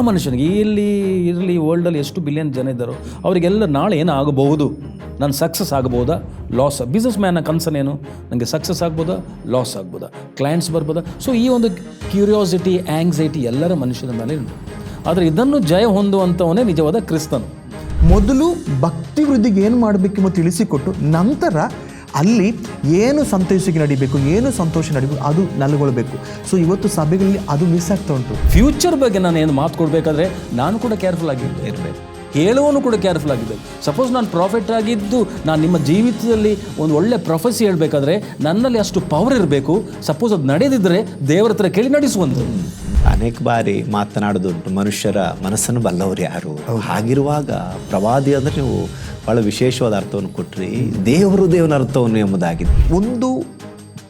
ಮನುಷ್ಯನಿಗೆ, ಇಲ್ಲಿ ಇರಲಿ ವರ್ಲ್ಡಲ್ಲಿ ಎಷ್ಟು ಬಿಲಿಯನ್ ಜನ ಇದ್ದಾರೋ, ಅವರಿಗೆಲ್ಲ ನಾಳೆ ಏನಾಗಬಹುದು? ನಾನು ಸಕ್ಸಸ್ ಆಗ್ಬೋದಾ ಲಾಸ್ ಬಿಸ್ನೆಸ್ ಮ್ಯಾನ್ನ ಏನು? ನನಗೆ ಸಕ್ಸಸ್ ಆಗ್ಬೋದಾ ಲಾಸ್ ಆಗ್ಬೋದಾ ಕ್ಲೈಂಟ್ಸ್ ಬರ್ಬೋದಾ ಸೊ ಈ ಒಂದು ಕ್ಯೂರಿಯಾಸಿಟಿ ಆ್ಯಂಗ್ಸೈಟಿ ಎಲ್ಲರ ಮನುಷ್ಯನ ಮೇಲೆ ಉಂಟು. ಆದರೆ ಇದನ್ನು ಜಯ ಹೊಂದುವಂಥವನೇ ನಿಜವಾದ ಕ್ರಿಸ್ತನು. ಮೊದಲು ಭಕ್ತಿ ವೃದ್ಧಿಗೆ ಏನು ಮಾಡಬೇಕೆಂಬ ತಿಳಿಸಿಕೊಟ್ಟು ನಂತರ ಅಲ್ಲಿ ಏನು ಸಂತೋಷಕ್ಕೆ ನಡಿಬೇಕು, ಏನು ಸಂತೋಷ ನಡಿಬೇಕು, ಅದು ನಲ್ಗೊಳ್ಬೇಕು. ಸೊ ಇವತ್ತು ಸಭೆಗಳಲ್ಲಿ ಅದು ಮಿಸ್ ಆಗ್ತಾ ಉಂಟು. ಫ್ಯೂಚರ್ ಬಗ್ಗೆ ನಾನು ಏನು ಮಾತು ಕೊಡಬೇಕಾದ್ರೆ, ನಾನು ಕೂಡ ಕೇರ್ಫುಲ್ ಆಗಿ ಇರಬೇಕು. ಹೇಳುವನು ಕೂಡ ಕೇರ್ಫುಲ್ ಆಗಿದ್ದೆ ಸಪೋಸ್ ನಾನು ಪ್ರಾಫಿಟ್ ಆಗಿದ್ದು ನಾನು ನಿಮ್ಮ ಜೀವಿತದಲ್ಲಿ ಒಂದು ಒಳ್ಳೆ ಪ್ರೊಫೆಸಿ ಹೇಳಬೇಕಾದ್ರೆ ನನ್ನಲ್ಲಿ ಅಷ್ಟು ಪವರ್ ಇರಬೇಕು. ಸಪೋಸ್ ಅದು ನಡೆದಿದ್ದರೆ ದೇವರ ಹತ್ರ ಕೇಳಿ ನಡೆಸುವಂಥದ್ದು ಅನೇಕ ಬಾರಿ ಮಾತನಾಡೋದುಂಟು ಮನುಷ್ಯರ ಮನಸ್ಸನ್ನು ಬಲ್ಲವರು ಯಾರು? ಹಾಗಿರುವಾಗ ಪ್ರವಾದಿ ಅಂದರೆ ನೀವು ಬಹಳ ವಿಶೇಷವಾದ ಅರ್ಥವನ್ನು ಕೊಟ್ರಿ. ದೇವರು ದೇವನ ಅರ್ಥವನ್ನು ಎಂಬುದಾಗಿದೆ. ಒಂದು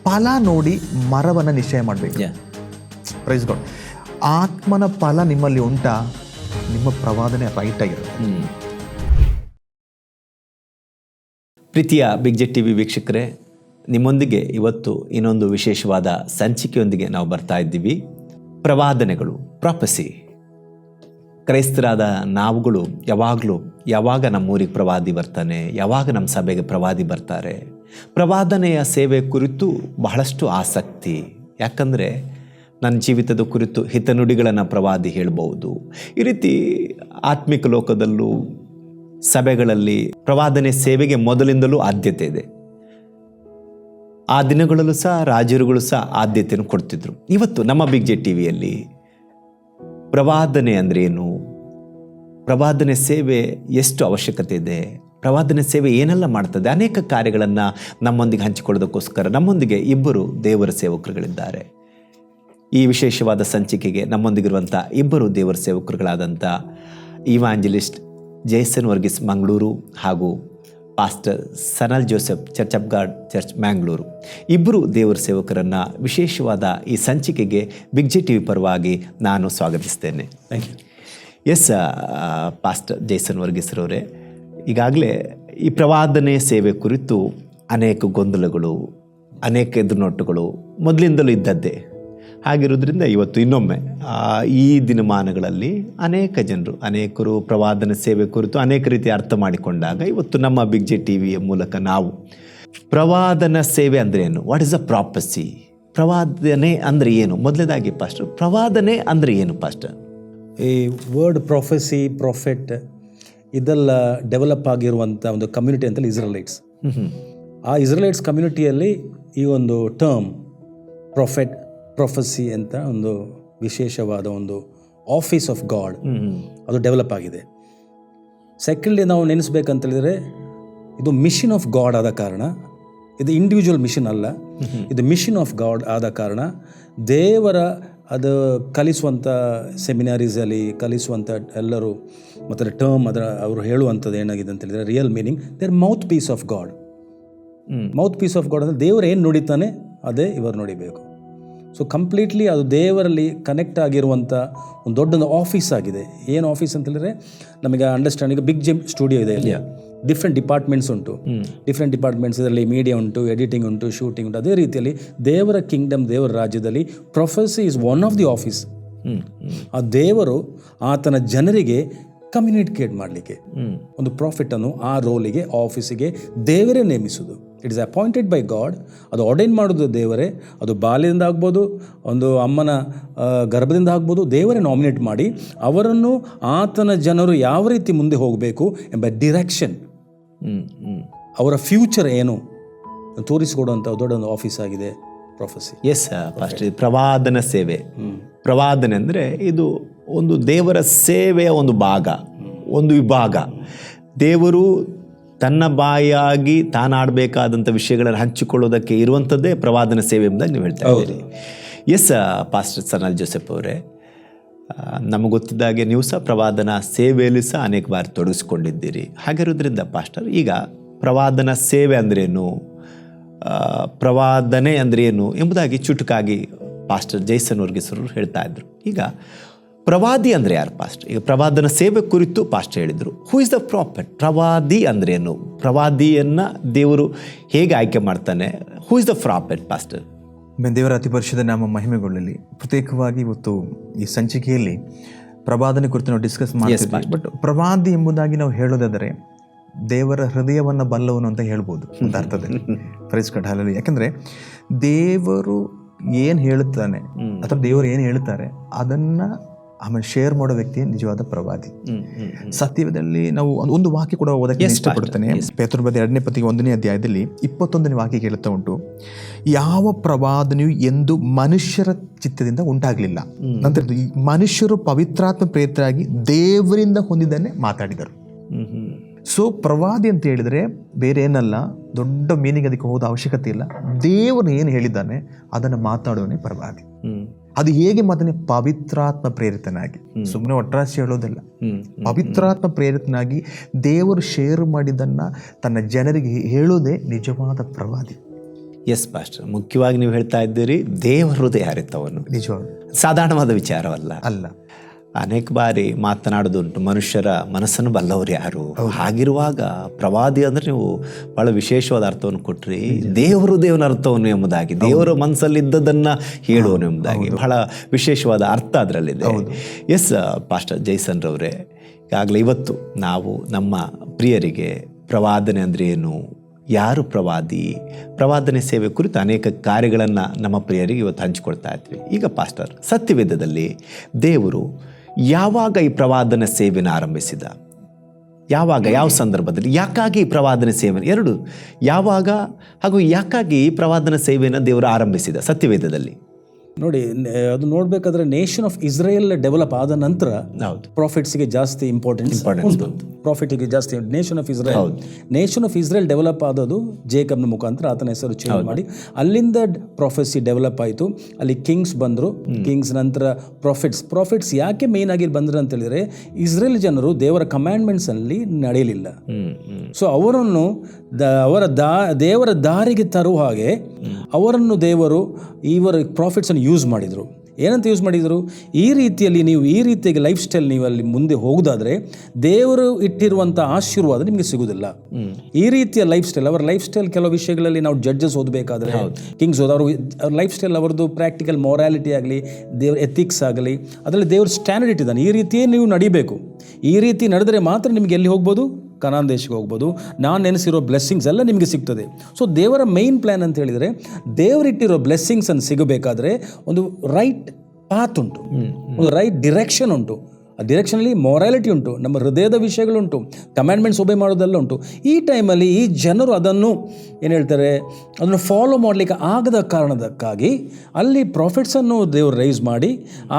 ಫಲ ನೋಡಿ ಮರವನ್ನು ನಿಶ್ಚಯ ಮಾಡಬೇಕು. ಪ್ರೈಸ್ ಗಾಡ್ ಆತ್ಮನ ಫಲ ನಿಮ್ಮಲ್ಲಿ ಉಂಟಾ? ನಿಮ್ಮ ಪ್ರವಾದನೆ ರೈಟ್ ಆಗಿರುತ್ತೆ. ಪ್ರೀತಿಯ ಬಿಗ್ ಜೆಟ್ ಟಿ ವಿ ವೀಕ್ಷಕರೇ, ನಿಮ್ಮೊಂದಿಗೆ ಇವತ್ತು ಇನ್ನೊಂದು ವಿಶೇಷವಾದ ಸಂಚಿಕೆಯೊಂದಿಗೆ ನಾವು ಬರ್ತಾ ಇದ್ದೀವಿ. ಪ್ರವಾದನೆಗಳು ಪ್ರಾಪಸಿ ಕ್ರೈಸ್ತರಾದ ನಾವುಗಳು ಯಾವಾಗಲೂ, ಯಾವಾಗ ನಮ್ಮ ಊರಿಗೆ ಪ್ರವಾದಿ ಬರ್ತಾನೆ, ಯಾವಾಗ ನಮ್ಮ ಸಭೆಗೆ ಪ್ರವಾದಿ ಬರ್ತಾರೆ, ಪ್ರವಾದನೆಯ ಸೇವೆ ಕುರಿತು ಬಹಳಷ್ಟು ಆಸಕ್ತಿ. ಯಾಕಂದರೆ ನನ್ನ ಜೀವಿತದ ಕುರಿತು ಹಿತನುಡಿಗಳನ್ನು ಪ್ರವಾದಿ ಹೇಳಬಹುದು. ಈ ರೀತಿ ಆತ್ಮಿಕ ಲೋಕದಲ್ಲೂ ಸಭೆಗಳಲ್ಲಿ ಪ್ರವಾದನೆ ಸೇವೆಗೆ ಮೊದಲಿಂದಲೂ ಆದ್ಯತೆ ಇದೆ. ಆ ದಿನಗಳಲ್ಲೂ ಸಹ ರಾಜರುಗಳು ಸಹ ಆದ್ಯತೆಯನ್ನು ಕೊಡ್ತಿದ್ರು. ಇವತ್ತು ನಮ್ಮ ಬಿಗ್ ಜೆ ಟಿ ವಿಯಲ್ಲಿ ಪ್ರವಾದನೆ ಅಂದರೆ ಏನು? ಪ್ರವಾದನೆ ಸೇವೆ ಎಷ್ಟು ಅವಶ್ಯಕತೆ ಇದೆ? ಪ್ರವಾದನೆ ಸೇವೆ ಏನೆಲ್ಲ ಮಾಡ್ತದೆ? ಅನೇಕ ಕಾರ್ಯಗಳನ್ನು ನಮ್ಮೊಂದಿಗೆ ಹಂಚಿಕೊಳ್ಳೋದಕ್ಕೋಸ್ಕರ ನಮ್ಮೊಂದಿಗೆ ಇಬ್ಬರು ದೇವರ ಸೇವಕರುಗಳಿದ್ದಾರೆ. ಈ ವಿಶೇಷವಾದ ಸಂಚಿಕೆಗೆ ನಮ್ಮೊಂದಿಗಿರುವಂಥ ಇಬ್ಬರು ದೇವರ ಸೇವಕರುಗಳಾದಂಥ ಇವಾಂಜಲಿಸ್ಟ್ ಜೇಸನ್ ವರ್ಗಿಸ್ ಮಂಗಳೂರು ಹಾಗೂ pastor Sanal Joseph church of God church Mangalore. ಇಬ್ಬರು ದೇವರ ಸೇವಕರನ್ನು ವಿಶೇಷವಾದ ಈ ಸಂಚಿಕೆಗೆ ಬಿಗ್ ಜಿ ಟಿ ವಿ ಪರವಾಗಿ ನಾನು ಸ್ವಾಗತಿಸ್ತೇನೆ. Thank you yes pastor Jason ವರ್ಗೀಸ್ರವರೇ ಈಗಾಗಲೇ ಈ ಪ್ರವಾದನೆ ಸೇವೆ ಕುರಿತು ಅನೇಕ ಗೊಂದಲಗಳು ಅನೇಕ ಎದುರುನೋಟಗಳು ಮೊದಲಿಂದಲೂ ಇದ್ದದ್ದೇ. ಹಾಗಿರೋದ್ರಿಂದ ಇವತ್ತು ಇನ್ನೊಮ್ಮೆ ಈ ದಿನಮಾನಗಳಲ್ಲಿ ಅನೇಕ ಜನರು ಅನೇಕರು ಪ್ರವಾದನ ಸೇವೆ ಕುರಿತು ಅನೇಕ ರೀತಿ ಅರ್ಥ ಮಾಡಿಕೊಂಡಾಗ ಇವತ್ತು ನಮ್ಮ ಬಿಗ್ ಜೆ ಟಿ ವಿಯ ಮೂಲಕ ನಾವು ಪ್ರವಾದನ ಸೇವೆ ಅಂದರೆ ಏನು? ವಾಟ್ ಇಸ್ ಅ ಪ್ರಾಪಸಿ ಪ್ರವಾದನೆ ಅಂದರೆ ಏನು? ಮೊದಲನೇದಾಗಿ ಪಾಸ್ಟರ್ ಪ್ರವಾದನೆ ಅಂದರೆ ಏನು ಪಾಸ್ಟರ್ ಈ ವರ್ಡ್ ಪ್ರೊಫೆಸಿ ಪ್ರೊಫೆಟ್ ಇದೆಲ್ಲ ಡೆವಲಪ್ ಆಗಿರುವಂಥ ಒಂದು ಕಮ್ಯುನಿಟಿ ಅಂತಲೇ ಇಸ್ರೇಲೈಟ್ಸ್ ಆ ಇಸ್ರೇಲೈಟ್ಸ್ ಕಮ್ಯುನಿಟಿಯಲ್ಲಿ ಈ ಒಂದು ಟರ್ಮ್ ಪ್ರೊಫೆಟ್ ಪ್ರೊಫೆಸಿ ಅಂತ ಒಂದು ವಿಶೇಷವಾದ ಒಂದು ಆಫೀಸ್ ಆಫ್ ಗಾಡ್ ಅದು ಡೆವಲಪ್ ಆಗಿದೆ. ಸೆಕೆಂಡ್ಲಿ ನಾವು ನೆನೆಸ್ಬೇಕಂತ ಹೇಳಿದರೆ ಇದು ಮಿಷನ್ ಆಫ್ ಗಾಡ್ ಆದ ಕಾರಣ ಇದು ಇಂಡಿವಿಜುವಲ್ ಮಿಷನ್ ಅಲ್ಲ. ಇದು ಮಿಷನ್ ಆಫ್ ಗಾಡ್ ಆದ ಕಾರಣ ದೇವರ ಅದು ಕಲಿಸುವಂಥ ಸೆಮಿನಾರೀಸಲ್ಲಿ ಕಲಿಸುವಂಥ ಎಲ್ಲರೂ ಮತ್ತು ಟರ್ಮ್ ಅದರ ಅವರು ಹೇಳುವಂಥದ್ದು ಏನಾಗಿದೆ ಅಂತ ಹೇಳಿದರೆ real meaning there mouthpiece of God mouthpiece of God ಅಂದರೆ ದೇವರು ಏನು ನುಡಿತಾನೆ ಅದೇ ಇವರು ನುಡಿಬೇಕು. ಸೊ ಕಂಪ್ಲೀಟ್ಲಿ ಅದು ದೇವರಲ್ಲಿ ಕನೆಕ್ಟ್ ಆಗಿರುವಂಥ ಒಂದು ದೊಡ್ಡೊಂದು ಆಫೀಸ್ ಆಗಿದೆ. ಏನು ಆಫೀಸ್ ಅಂತ ಹೇಳಿದ್ರೆ ನಮಗೆ ಅಂಡರ್ಸ್ಟ್ಯಾಂಡಿಂಗ್ ಬಿಗ್ ಜಿಮ್ ಸ್ಟುಡಿಯೋ ಇದೆ ಇಲ್ಲಿ. ಡಿಫ್ರೆಂಟ್ ಡಿಪಾರ್ಟ್ಮೆಂಟ್ಸ್ ಉಂಟು. ಡಿಫ್ರೆಂಟ್ ಡಿಪಾರ್ಟ್ಮೆಂಟ್ಸ್ ಇದರಲ್ಲಿ ಮೀಡಿಯಾ ಉಂಟು ಎಡಿಟಿಂಗ್ ಉಂಟು ಶೂಟಿಂಗ್ ಉಂಟು. ಅದೇ ರೀತಿಯಲ್ಲಿ ದೇವರ ಕಿಂಗ್ಡಮ್ ದೇವರ ರಾಜ್ಯದಲ್ಲಿ prophecy is one of the office ಆ ದೇವರು ಆತನ ಜನರಿಗೆ ಕಮ್ಯುನಿಕೇಟ್ ಮಾಡಲಿಕ್ಕೆ. ಒಂದು ಪ್ರಾಫಿಟನ್ನು ಆ ರೋಲಿಗೆ ಆಫೀಸಿಗೆ ದೇವರೇ ನೇಮಿಸುವುದು it is appointed by God ಅದು ಆರ್ಡೈನ್ ಮಾಡೋದು ದೇವರೇ. ಅದು ಬಾಲ್ಯದಿಂದ ಆಗ್ಬೋದು ಒಂದು ಅಮ್ಮನ ಗರ್ಭದಿಂದ ಆಗ್ಬೋದು ದೇವರೇ ನಾಮಿನೇಟ್ ಮಾಡಿ ಅವರನ್ನು ಆತನ ಜನರು ಯಾವ ರೀತಿ ಮುಂದೆ ಹೋಗಬೇಕು ಎಂಬ ಡಿರೆಕ್ಷನ್ ಅವರ ಫ್ಯೂಚರ್ ಏನು? ತೋರಿಸಿಕೊಡುವಂಥ ದೊಡ್ಡ ಒಂದು ಆಫೀಸ್ ಆಗಿದೆ ಪ್ರೊಫೆಸಿ ಎಸ್ ಫಸ್ಟ್ ಪ್ರವಾದನ ಸೇವೆ. ಪ್ರವಾದನೆ ಅಂದರೆ ಇದು ಒಂದು ದೇವರ ಸೇವೆಯ ಒಂದು ಭಾಗ ಒಂದು ವಿಭಾಗ. ದೇವರು ತನ್ನ ಬಾಯಾಗಿ ತಾನಾಡಬೇಕಾದಂಥ ವಿಷಯಗಳನ್ನು ಹಂಚಿಕೊಳ್ಳೋದಕ್ಕೆ ಇರುವಂಥದ್ದೇ ಪ್ರವಾದನ ಸೇವೆ ಎಂಬುದಾಗಿ ನೀವು ಹೇಳ್ತಾ ಇದ್ದೀರಿ. ಎಸ್ ಪಾಸ್ಟರ್ ಸನಲ್ ಜೋಸೆಫ್ ಅವರೇ. ನಮಗೆ ಗೊತ್ತಿದ್ದಾಗೆ ನೀವು ಸಹ ಪ್ರವಾದನ ಸೇವೆಯಲ್ಲಿ ಸಹ ಅನೇಕ ಬಾರಿ ತೊಡಗಿಸ್ಕೊಂಡಿದ್ದೀರಿ. ಹಾಗಿರೋದ್ರಿಂದ ಪಾಸ್ಟರ್ ಈಗ ಪ್ರವಾದನ ಸೇವೆ ಅಂದ್ರೇನು ಪ್ರವಾದನೆ ಅಂದ್ರೇನು ಎಂಬುದಾಗಿ ಚುಟುಕಾಗಿ ಪಾಸ್ಟರ್ ಜೈಸನ್ ವರ್ಗೀಸರು ಹೇಳ್ತಾ ಇದ್ರು. ಈಗ ಪ್ರವಾದಿ ಅಂದರೆ ಯಾರು ಪಾಸ್ಟ್? ಈಗ ಪ್ರವಾದನ ಸೇವೆ ಕುರಿತು ಪಾಸ್ಟ್ ಹೇಳಿದರು. ಹೂ ಇಸ್ ದ ಪ್ರಾಫೆಟ್ ಪ್ರವಾದಿ ಅಂದ್ರೆ ಏನು? ಪ್ರವಾದಿಯನ್ನು ದೇವರು ಹೇಗೆ ಆಯ್ಕೆ ಮಾಡ್ತಾನೆ? Who is the prophet pastor ಆಮೇಲೆ ದೇವರ ಅತಿ ಪರಿಶುದ್ಧ ನಾಮ ಮಹಿಮೆಗೊಳ್ಳಲಿ. ಪ್ರತ್ಯೇಕವಾಗಿ ಇವತ್ತು ಈ ಸಂಚಿಕೆಯಲ್ಲಿ ಪ್ರವಾದನೆ ಕುರಿತು ನಾವು ಡಿಸ್ಕಸ್ ಮಾಡ್ತೀವಿ ಬಟ್ ಪ್ರವಾದಿ ಎಂಬುದಾಗಿ ನಾವು ಹೇಳೋದಾದರೆ ದೇವರ ಹೃದಯವನ್ನು ಬಲ್ಲವನು ಅಂತ ಹೇಳ್ಬೋದು ಅಂತ ಅರ್ಥದಲ್ಲಿ ಪ್ರೈಸ್ ಕಟ್ ಹಾಲಲ್ಲಿ ಯಾಕಂದರೆ ದೇವರು ಏನು ಹೇಳುತ್ತಾನೆ ಅಥವಾ ದೇವರು ಏನು ಹೇಳ್ತಾರೆ ಅದನ್ನ ಆಮೇಲೆ ಶೇರ್ ಮಾಡೋ ವ್ಯಕ್ತಿ ನಿಜವಾದ ಪ್ರವಾದಿ. ಸತ್ಯದಲ್ಲಿ ನಾವು ಒಂದು- ವಾಕ್ಯ ಕೂಡ ಓದಕ್ಕೆ ಇಷ್ಟಪಡ್ತೇನೆ. ಬದ ಎರಡನೇ ಪತಿಗೆ ಒಂದನೇ ಅಧ್ಯಾಯದಲ್ಲಿ ಇಪ್ಪತ್ತೊಂದನೇ ವಾಕ್ಯ ಕೇಳ್ತಾ ಉಂಟು. ಯಾವ ಪ್ರವಾದನೆಯು ಎಂದು ಮನುಷ್ಯರ ಚಿತ್ತದಿಂದ ಉಂಟಾಗಲಿಲ್ಲ. ನಂತರ ಈ ಮನುಷ್ಯರು ಪವಿತ್ರಾತ್ಮ ಪ್ರೇತರಾಗಿ ದೇವರಿಂದ ಹೊಂದಿದ್ದನ್ನೇ ಮಾತಾಡಿದರು. ಸೊ ಪ್ರವಾದಿ ಅಂತ ಹೇಳಿದರೆ ಬೇರೆ ಏನಲ್ಲ ದೊಡ್ಡ ಮೀನಿಂಗ್ ಅದಕ್ಕೆ ಹೋದ ಅವಶ್ಯಕತೆ ಇಲ್ಲ. ದೇವರು ಏನು ಹೇಳಿದ್ದಾನೆ ಅದನ್ನು ಮಾತಾಡುವನೇ ಪ್ರವಾದಿ. ಅದು ಹೇಗೆ ಮೊದಲೇ ಪವಿತ್ರಾತ್ಮ ಪ್ರೇರಿತನಾಗಿ. ಸುಮ್ಮನೆ ಒಟ್ರಾಸಿ ಹೇಳೋದಿಲ್ಲ. ಪವಿತ್ರಾತ್ಮ ಪ್ರೇರಿತನಾಗಿ ದೇವರು ಶೇರ್ ಮಾಡಿದ್ದನ್ನು ತನ್ನ ಜನರಿಗೆ ಹೇಳೋದೇ ನಿಜವಾದ ಪ್ರವಾದಿ. ಎಸ್ ಪಾಸ್ಟರ್ ಮುಖ್ಯವಾಗಿ ನೀವು ಹೇಳ್ತಾ ಇದ್ದೀರಿ ದೇವ ಹೃದಯ ಅರಿತವನು ನಿಜವಾದ ಸಾಧಾರಣವಾದ ವಿಚಾರವಲ್ಲ. ಅಲ್ಲ. ಅನೇಕ ಬಾರಿ ಮಾತನಾಡೋದುಂಟು ಮನುಷ್ಯರ ಮನಸ್ಸನ್ನು ಬಲ್ಲವರು ಯಾರು? ಹಾಗಿರುವಾಗ ಪ್ರವಾದಿ ಅಂದ್ರೆ ನೀವು ಬಹಳ ವಿಶೇಷವಾದ ಅರ್ಥವನ್ನು ಕೊಟ್ರಿ. ದೇವರು ದೇವನ ಅರ್ಥವನ್ನು ಎಂಬುದಾಗಿ ದೇವರ ಮನಸ್ಸಲ್ಲಿದ್ದದನ್ನು ಹೇಳುವನು ಎಂಬುದಾಗಿ. ಬಹಳ ವಿಶೇಷವಾದ ಅರ್ಥ ಅದರಲ್ಲಿದೆ. ಎಸ್ ಪಾಸ್ಟರ್ ಜೈಸನ್ ರವರೇ ಈಗಾಗಲೇ ಇವತ್ತು ನಾವು ನಮ್ಮ ಪ್ರಿಯರಿಗೆ ಪ್ರವಾದನೆ ಅಂದ್ರೆ ಏನು? ಯಾರು ಪ್ರವಾದಿ? ಪ್ರವಾದನೆ ಸೇವೆ ಕುರಿತು ಅನೇಕ ಕಾರ್ಯಗಳನ್ನು ನಮ್ಮ ಪ್ರಿಯರಿಗೆ ಇವತ್ತು ಹಂಚಿಕೊಳ್ತಾ ಇದ್ವಿ. ಈಗ ಪಾಸ್ಟರ್ ಸತ್ಯವೇದದಲ್ಲಿ ದೇವರು ಯಾವಾಗ ಈ ಪ್ರವಾದನ ಸೇವೆನ ಆರಂಭಿಸಿದ? ಯಾವಾಗ, ಯಾವ ಸಂದರ್ಭದಲ್ಲಿ? ಯಾಕಾಗಿ ಈ ಪ್ರವಾದನ ಸೇವೆ ಎರಡು, ಯಾವಾಗ ಹಾಗೂ ಯಾಕಾಗಿ ಈ ಪ್ರವಾದನ ಸೇವೆಯನ್ನು ದೇವರು ಆರಂಭಿಸಿದ ಸತ್ಯವೇದದಲ್ಲಿ? ನೋಡಿ ಅದು ನೋಡ್ಬೇಕಾದ್ರೆ ನೇಷನ್ ಆಫ್ ಇಸ್ರೇಲ್ ಡೆವಲಪ್ ಆದ ನಂತರ ಪ್ರಾಫಿಟ್ಸ್ಗೆ ಜಾಸ್ತಿ ಇಂಪಾರ್ಟೆನ್ಸ್ ಪ್ರಾಫಿಟ್ಗೆ ಜಾಸ್ತಿ nation of Israel nation of Israel develop ಆದದು ಜೇಕಬ್ನ ಮುಖಾಂತರ ಆತನ ಹೆಸರು ಚೇಂಜ್ ಮಾಡಿ. ಅಲ್ಲಿಂದ ಪ್ರೊಫೆಸಿ ಡೆವಲಪ್ ಆಯಿತು. ಅಲ್ಲಿ ಕಿಂಗ್ಸ್ ಬಂದರು. ಕಿಂಗ್ಸ್ ನಂತರ ಪ್ರಾಫಿಟ್ಸ್ ಪ್ರಾಫಿಟ್ಸ್ ಯಾಕೆ ಮೇನ್ ಆಗಿ ಬಂದ್ರು ಅಂತ ಹೇಳಿದ್ರೆ ಇಸ್ರೇಲ್ ಜನರು ದೇವರ ಕಮ್ಯಾಂಡ್ಮೆಂಟ್ಸ್ ಅಲ್ಲಿ ನಡೆಯಲಿಲ್ಲ. ಸೊ ಅವರನ್ನು ದ, ಅವರ ದಾ, ದೇವರ ದಾರಿಗೆ ತರುವ ಹಾಗೆ ಅವರನ್ನು ದೇವರು ಇವರ ಪ್ರಾಫಿಟ್ಸನ್ನು ಯೂಸ್ ಮಾಡಿದರು. ಏನಂತ ಯೂಸ್ ಮಾಡಿದರು? ಈ ರೀತಿಯಲ್ಲಿ ನೀವು ಈ ರೀತಿಯಾಗಿ ಲೈಫ್ ಸ್ಟೈಲ್ ನೀವು ಅಲ್ಲಿ ಮುಂದೆ ಹೋಗೋದಾದರೆ ದೇವರು ಇಟ್ಟಿರುವಂಥ ಆಶೀರ್ವಾದ ನಿಮಗೆ ಸಿಗುವುದಿಲ್ಲ ಈ ರೀತಿಯ ಲೈಫ್ ಸ್ಟೈಲ್ ಅವರ ಲೈಫ್ ಸ್ಟೈಲ್ ಕೆಲವು ವಿಷಯಗಳಲ್ಲಿ ನಾವು ಜಡ್ಜಸ್ ಓದಬೇಕಾದ್ರೆ ಕಿಂಗ್ಸ್ ಓದೋರು ಅವ್ರ ಲೈಫ್ ಸ್ಟೈಲ್ ಅವರದ್ದು ಪ್ರಾಕ್ಟಿಕಲ್ ಮೊರಾಲಿಟಿ ಆಗಲಿ, ದೇವ್ರ ಎಥಿಕ್ಸ್ ಆಗಲಿ, ಅದರಲ್ಲಿ ದೇವ್ರ ಸ್ಟ್ಯಾಂಡರ್ಡ್ ಇಟ್ಟಿದ್ದಾನೆ. ಈ ರೀತಿಯೇ ನೀವು ನಡಿಬೇಕು. ಈ ರೀತಿ ನಡೆದರೆ ಮಾತ್ರ ನಿಮಗೆ ಎಲ್ಲಿ ಹೋಗ್ಬೋದು? ಕನಾನ್ ದೇಶಕ್ಕೆ ಹೋಗ್ಬೋದು. ನಾನು ನೆನೆಸಿರೋ ಬ್ಲೆಸ್ಸಿಂಗ್ಸ್ ಎಲ್ಲ ನಿಮಗೆ ಸಿಗ್ತದೆ. ಸೊ ದೇವರ ಮೈನ್ ಪ್ಲ್ಯಾನ್ ಅಂತ ಹೇಳಿದರೆ ದೇವರಿಟ್ಟಿರೋ ಬ್ಲೆಸ್ಸಿಂಗ್ಸನ್ನು ಸಿಗಬೇಕಾದ್ರೆ ಒಂದು ರೈಟ್ ಪಾತ್ ಉಂಟು. ಒಂದು ರೈಟ್ ಡಿರೆಕ್ಷನ್ ಉಂಟು. ಡಿರೆಕ್ಷನಲ್ಲಿ ಮೊರಾಲಿಟಿ ಉಂಟು ನಮ್ಮ ಹೃದಯದ ವಿಷಯಗಳುಂಟು ಕಮ್ಯಾಂಡ್ಮೆಂಟ್ಸ್ ಒಬೆ ಮಾಡೋದೆಲ್ಲ ಉಂಟು. ಈ ಟೈಮಲ್ಲಿ ಈ ಜನರು ಅದನ್ನು ಏನು ಹೇಳ್ತಾರೆ ಅದನ್ನು ಫಾಲೋ ಮಾಡಲಿಕ್ಕೆ ಆಗದ ಕಾರಣದಕ್ಕಾಗಿ ಅಲ್ಲಿ ಪ್ರಾಫಿಟ್ಸನ್ನು ದೇವರು ರೈಸ್ ಮಾಡಿ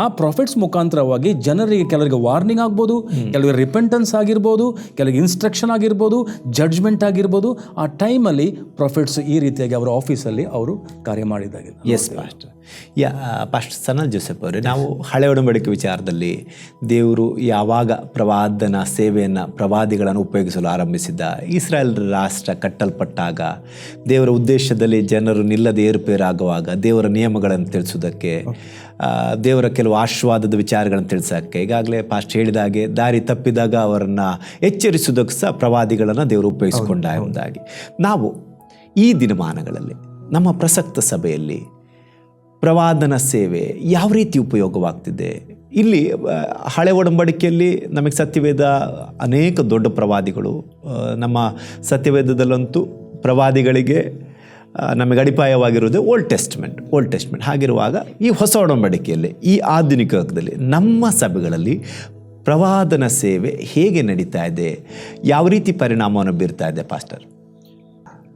ಆ ಪ್ರಾಫಿಟ್ಸ್ ಮುಖಾಂತರವಾಗಿ ಜನರಿಗೆ ಕೆಲವರಿಗೆ ವಾರ್ನಿಂಗ್ ಆಗ್ಬೋದು ಕೆಲವರಿಗೆ ರಿಪೆಂಟೆನ್ಸ್ ಆಗಿರ್ಬೋದು ಕೆಲವರಿಗೆ ಇನ್ಸ್ಟ್ರಕ್ಷನ್ ಆಗಿರ್ಬೋದು ಜಡ್ಜ್ಮೆಂಟ್ ಆಗಿರ್ಬೋದು. ಆ ಟೈಮಲ್ಲಿ ಪ್ರಾಫಿಟ್ಸ್ ಈ ರೀತಿಯಾಗಿ ಅವರ ಆಫೀಸಲ್ಲಿ ಅವರು ಕಾರ್ಯ ಮಾಡಿದ್ದಾಗೆ. ಎಸ್ ಪಾಸ್ಟ್ ಯಾ ಪಾಸ್ಟ್ ಸನಲ್ ಜೋಸೆಫ್ ಅವರೇ ನಾವು ಹಳೆ ಒಡಂಬಡಿಕೆ ವಿಚಾರದಲ್ಲಿ ದೇವರು ಯಾವಾಗ ಪ್ರವಾದನ ಸೇವೆಯನ್ನು ಪ್ರವಾದಿಗಳನ್ನು ಉಪಯೋಗಿಸಲು ಆರಂಭಿಸಿದ್ದ? ಇಸ್ರಾಯೇಲ್ ರಾಷ್ಟ್ರ ಕಟ್ಟಲ್ಪಟ್ಟಾಗ ದೇವರ ಉದ್ದೇಶದಲ್ಲಿ ಜನರು ನಿಲ್ಲದೆ ಏರುಪೇರಾಗುವಾಗ ದೇವರ ನಿಯಮಗಳನ್ನು ತಿಳಿಸೋದಕ್ಕೆ ದೇವರ ಕೆಲವು ಆಶೀರ್ವಾದದ ವಿಚಾರಗಳನ್ನು ತಿಳಿಸೋಕ್ಕೆ ಈಗಾಗಲೇ ಪಾಸ್ಟ್ ಹೇಳಿದ ಹಾಗೆ ದಾರಿ ತಪ್ಪಿದಾಗ ಅವರನ್ನು ಎಚ್ಚರಿಸೋದಕ್ಕೆ ಸಹ ಪ್ರವಾದಿಗಳನ್ನು ದೇವರು ಉಪಯೋಗಿಸಿಕೊಂಡ ಎಂಬುದಾಗಿ. ನಾವು ಈ ದಿನಮಾನಗಳಲ್ಲಿ ನಮ್ಮ ಪ್ರಸಕ್ತ ಸಭೆಯಲ್ಲಿ ಪ್ರವಾದನ ಸೇವೆ ಯಾವ ರೀತಿ ಉಪಯೋಗವಾಗ್ತಿದೆ? ಇಲ್ಲಿ ಹಳೆ ಒಡಂಬಡಿಕೆಯಲ್ಲಿ ನಮಗೆ ಸತ್ಯವೇದ ಅನೇಕ ದೊಡ್ಡ ಪ್ರವಾದಿಗಳು ನಮ್ಮ ಸತ್ಯವೇದದಲ್ಲಂತೂ ಪ್ರವಾದಿಗಳಿಗೆ ನಮಗೆ ಅಡಿಪಾಯವಾಗಿರುವುದೇ ಓಲ್ಡ್ ಟೆಸ್ಟ್ಮೆಂಟ್ ಓಲ್ಡ್ ಟೆಸ್ಟ್ಮೆಂಟ್. ಹಾಗಿರುವಾಗ ಈ ಹೊಸ ಒಡಂಬಡಿಕೆಯಲ್ಲಿ, ಈ ಆಧುನಿಕ ಯುಗದಲ್ಲಿ ನಮ್ಮ ಸಭೆಗಳಲ್ಲಿ ಪ್ರವಾದನ ಸೇವೆ ಹೇಗೆ ನಡೀತಾ ಇದೆ, ಯಾವ ರೀತಿ ಪರಿಣಾಮವನ್ನು ಬೀರ್ತಾ ಇದೆ, ಪಾಸ್ಟರ್?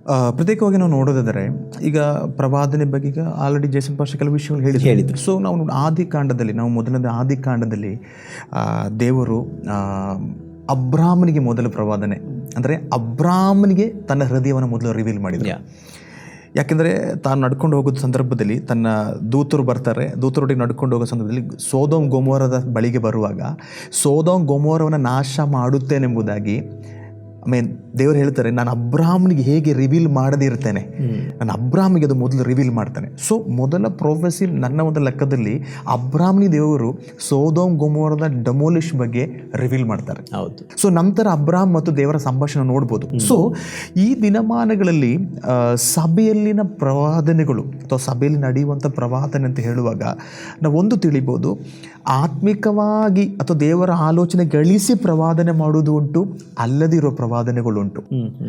ಪ್ರತ್ಯೇಕವಾಗಿ ನಾವು ನೋಡೋದಾದರೆ ಈಗ ಪ್ರವಾದನೆ ಬಗ್ಗೆ ಈಗ ಆಲ್ರೆಡಿ ಜಯಸನ್ ಪಾಷ ಕೆಲವು ವಿಷಯಗಳು ಹೇಳಿ ಹೇಳಿದ್ರು. ಸೊ ನಾವು ನೋಡಿ ಆದಿ ಕಾಂಡದಲ್ಲಿ ನಾವು ಮೊದಲನೇ ಆದಿಕಾಂಡದಲ್ಲಿ ದೇವರು ಅಬ್ರಾಹ್ಮನಿಗೆ ಮೊದಲ ಪ್ರವಾದನೆ. ಅಂದರೆ ಅಬ್ರಾಹ್ಮನಿಗೆ ತನ್ನ ಹೃದಯವನ್ನು ಮೊದಲು ರಿವೀಲ್ ಮಾಡಿದ್ರು. ಯಾಕೆಂದರೆ ತಾನು ನಡ್ಕೊಂಡು ಹೋಗೋದ ಸಂದರ್ಭದಲ್ಲಿ ತನ್ನ ದೂತರು ಬರ್ತಾರೆ. ದೂತರೊಟ್ಟಿಗೆ ನಡ್ಕೊಂಡು ಹೋಗೋ ಸಂದರ್ಭದಲ್ಲಿ ಸೋದೋಮ್ ಗೋಮೋರದ ಬಳಿಗೆ ಬರುವಾಗ ಸೋದೋಮ್ ಗೊಮೋರವನ್ನು ನಾಶ ಮಾಡುತ್ತೇನೆಂಬುದಾಗಿ ಮೀನ್ ದೇವ್ರು ಹೇಳ್ತಾರೆ ನಾನು ಅಬ್ರಾಹ್ಮನಿಗೆ ಹೇಗೆ ರಿವೀಲ್ ಮಾಡದಿರ್ತೇನೆ ನಾನು ಅಬ್ರಾಹ್ಮಿಗೆ ಅದು ಮೊದಲು ರಿವೀಲ್ ಮಾಡ್ತಾನೆ. ಸೊ ಮೊದಲ ಪ್ರೊಫೆಸಿ ನನ್ನ ಒಂದು ಲೆಕ್ಕದಲ್ಲಿ ಅಬ್ರಾಹ್ಮನಿ ದೇವರು ಸೋದೋಮ್ ಗೊಮೋರದ ಡಮೋಲಿಶ್ ಬಗ್ಗೆ ರಿವೀಲ್ ಮಾಡ್ತಾರೆ. ಹೌದು. ಸೊ ನಂತರ ಅಬ್ರಾಹ್ಮ್ ಮತ್ತು ದೇವರ ಸಂಭಾಷಣೆ ನೋಡ್ಬೋದು. ಸೊ ಈ ದಿನಮಾನಗಳಲ್ಲಿ ಸಭೆಯಲ್ಲಿನ ಪ್ರವಾದನೆಗಳು ಅಥವಾ ಸಭೆಯಲ್ಲಿ ನಡೆಯುವಂಥ ಪ್ರವಾದನೆ ಅಂತ ಹೇಳುವಾಗ ನಾವು ಒಂದು ತಿಳಿಬೋದು ಆತ್ಮಿಕವಾಗಿ ಅಥವಾ ದೇವರ ಆಲೋಚನೆ ಗಳಿಸಿ ಪ್ರವಾದನೆ ಮಾಡುವುದು ಉಂಟು ಅಲ್ಲದಿರೋ ಪ್ರವಾದನೆಗಳುಂಟು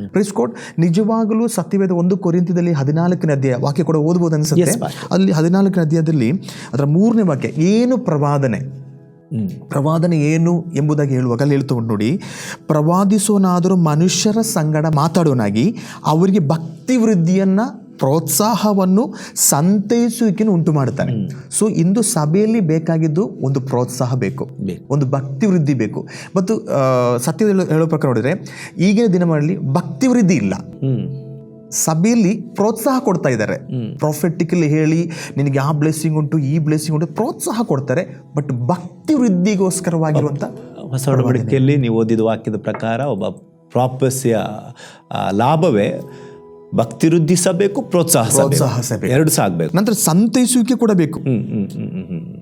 ಪ್ರಿಸ್ಕೋಟ್ ನಿಜವಾಗಲೂ ಸತ್ಯವೇದ ಒಂದು ಕೊರಿಂತದಲ್ಲಿ ಹದಿನಾಲ್ಕನೇ ಅಧ್ಯಾಯ ವಾಕ್ಯ ಕೂಡ ಓದ್ಬೋದು ಅನ್ಸುತ್ತೆ. ಅಲ್ಲಿ ಹದಿನಾಲ್ಕನೇ ಅಧ್ಯಾಯದಲ್ಲಿ ಅದರ ಮೂರನೇ ವಾಕ್ಯ ಏನು ಪ್ರವಾದನೆ? ಪ್ರವಾದನೆ ಏನು ಎಂಬುದಾಗಿ ಹೇಳುವಾಗ ಅಲ್ಲಿ ಹೇಳ್ತಾ ಉಂಟು ನೋಡಿ. ಪ್ರವಾದಿಸೋನಾದರೂ ಮನುಷ್ಯರ ಸಂಗಡ ಮಾತಾಡೋನಾಗಿ ಅವರಿಗೆ ಭಕ್ತಿ ವೃದ್ಧಿಯನ್ನ ಪ್ರೋತ್ಸಾಹವನ್ನು ಸಂತೈಸುವಿಕೆಯನ್ನು ಉಂಟು ಮಾಡುತ್ತಾನೆ ಸೊ ಇಂದು ಸಭೆಯಲ್ಲಿ ಬೇಕಾಗಿದ್ದು ಒಂದು ಪ್ರೋತ್ಸಾಹ ಬೇಕು. ಒಂದು ಭಕ್ತಿ ವೃದ್ಧಿ ಬೇಕು. ಮತ್ತು ಸತ್ಯದಲ್ಲಿ ಸತ್ಯದ ಹೇಳೋ- ಪ್ರಕಾರ ನೋಡಿದರೆ ಈಗಿನ ದಿನಗಳಲ್ಲಿ ಭಕ್ತಿ ವೃದ್ಧಿ ಇಲ್ಲ. ಸಭೆಯಲ್ಲಿ ಪ್ರೋತ್ಸಾಹ ಕೊಡ್ತಾ ಇದ್ದಾರೆ. ಪ್ರಾಫೆಟಿಕಲಿ ಹೇಳಿ ನಿನಗೆ ಆ ಬ್ಲೆಸ್ಸಿಂಗ್ ಉಂಟು ಈ ಬ್ಲೆಸ್ಸಿಂಗ್ ಉಂಟು ಪ್ರೋತ್ಸಾಹ ಕೊಡ್ತಾರೆ. ಬಟ್ ಭಕ್ತಿ ವೃದ್ಧಿಗೋಸ್ಕರವಾಗಿರುವಂಥ ಹೊಸ ಒಡಂಬಡಿಕೆಯಲ್ಲಿ ನೀವು ಓದಿದ ವಾಕ್ಯದ ಪ್ರಕಾರ ಒಬ್ಬ ಪ್ರಾಪಸ್ಯ ಲಾಭವೇ ಭಕ್ತಿ ವೃದ್ಧಿಸಬೇಕು ಪ್ರೋತ್ಸಾಹ. ಎರಡು ಆಗಬೇಕು. ನಂತರ ಸಂತೈಸುವಿಕೆ ಕೂಡ ಬೇಕು.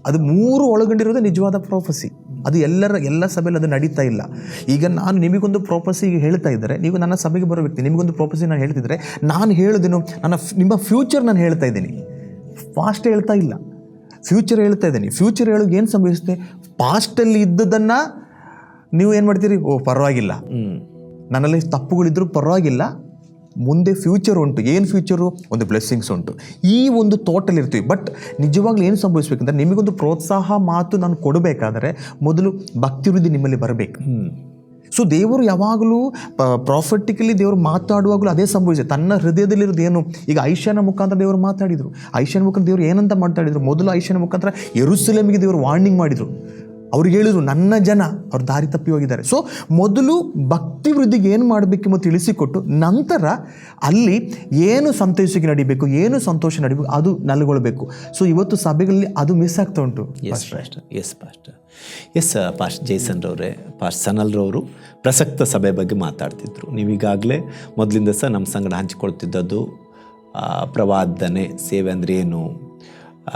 ಅದು ಮೂರು ಒಳಗೊಂಡಿರೋದು ನಿಜವಾದ ಪ್ರೋಪಸಿ ಅದು ಎಲ್ಲರ ಎಲ್ಲ ಸಭೆಯಲ್ಲಿ ಅದು ನಡೀತಾ ಇಲ್ಲ. ಈಗ ನಾನು ನಿಮಗೊಂದು ಪ್ರೋಪಸಿ ಹೇಳ್ತಾ ಇದ್ದರೆ ನೀವು ನನ್ನ ಸಭೆಗೆ ಬರೋ ವ್ಯಕ್ತಿ ನಿಮಗೊಂದು ಪ್ರೋಪಸಿ ನಾನು ಹೇಳ್ತಿದ್ರೆ ನಾನು ಹೇಳೋದೇನು ನನ್ನ ನಿಮ್ಮ ಫ್ಯೂಚರ್ ನಾನು ಹೇಳ್ತಾ ಇದ್ದೀನಿ. ಪಾಸ್ಟ್ ಹೇಳ್ತಾ ಇಲ್ಲ. ಫ್ಯೂಚರ್ ಹೇಳ್ತಾ ಇದ್ದೀನಿ. ಫ್ಯೂಚರ್ ಹೇಳೋಕೆ ಏನು ಸಂಭವಿಸುತ್ತೆ? ಪಾಸ್ಟಲ್ಲಿ ಇದ್ದದನ್ನು ನೀವು ಏನು ಮಾಡ್ತೀರಿ? ಓ ಪರವಾಗಿಲ್ಲ. ನನ್ನಲ್ಲಿ ತಪ್ಪುಗಳಿದ್ದರೂ ಪರವಾಗಿಲ್ಲ. ಮುಂದೆ ಫ್ಯೂಚರ್ ಉಂಟು. ಏನು ಫ್ಯೂಚರು ಒಂದು ಬ್ಲೆಸ್ಸಿಂಗ್ಸ್ ಉಂಟು. ಈ ಒಂದು ತೋಟಲ್ಲಿರ್ತೀವಿ ಇರ್ತೀವಿ. ಬಟ್ ನಿಜವಾಗ್ಲೂ ಏನು ಸಂಭವಿಸ್ಬೇಕಂದ್ರೆ ನಿಮಗೊಂದು ಪ್ರೋತ್ಸಾಹ ಮಾತು ನಾನು ಕೊಡಬೇಕಾದರೆ ಮೊದಲು ಭಕ್ತಿವೃದ್ಧಿ ನಿಮ್ಮಲ್ಲಿ ಬರಬೇಕು. ಸೊ ದೇವರು ಯಾವಾಗಲೂ ಪ್ರಾಫಿಟಿಕಲಿ ದೇವರು ಮಾತಾಡುವಾಗಲೂ ಅದೇ ಸಂಭವಿಸಿದೆ ತನ್ನ ಹೃದಯದಲ್ಲಿರೋದು ಏನು? ಈಗ ಐಶ್ಯನ ಮುಖಾಂತರ ದೇವರು ಮಾತಾಡಿದರು. ಐಶ್ಯನ ಮುಖಾಂತರ ದೇವರು ಏನಂತ ಮಾತಾಡಿದರು? ಮೊದಲು ಐಶ್ಯನ ಮುಖಾಂತರ ಎರುಸಲೇಮಿಗೆ ದೇವರು ವಾರ್ನಿಂಗ್ ಮಾಡಿದರು. ಅವ್ರಿಗೆ ಹೇಳಿದ್ರು ನನ್ನ ಜನ ಅವ್ರು ದಾರಿ ತಪ್ಪಿ ಹೋಗಿದ್ದಾರೆ. ಸೊ ಮೊದಲು ಭಕ್ತಿ ವೃದ್ಧಿಗೆ ಏನು ಮಾಡಬೇಕೆಂಬ ತಿಳಿಸಿಕೊಟ್ಟು ನಂತರ ಅಲ್ಲಿ ಏನು ಸಂತೋಷಕ್ಕೆ ನಡಿಬೇಕು ಏನು ಸಂತೋಷ ನಡಿಬೇಕು ಅದು ನಲ್ಗೊಳ್ಬೇಕು. ಸೊ ಇವತ್ತು ಸಭೆಗಳಲ್ಲಿ ಅದು ಮಿಸ್ ಆಗ್ತಾ ಉಂಟು yes pastor yes pastor yes pastor Jason ರವರೇ pastor ಸನಲ್ರವರು ಪ್ರಸಕ್ತ ಸಭೆ ಬಗ್ಗೆ ಮಾತಾಡ್ತಿದ್ರು. ನೀವೀಗಾಗಲೇ ಮೊದಲಿಂದ ಸಹ ನಮ್ಮ ಸಂಗಡ ಹಂಚಿಕೊಳ್ತಿದ್ದದ್ದು ಪ್ರವಾದನೆ ಸೇವೆ ಅಂದರೆ ಏನು?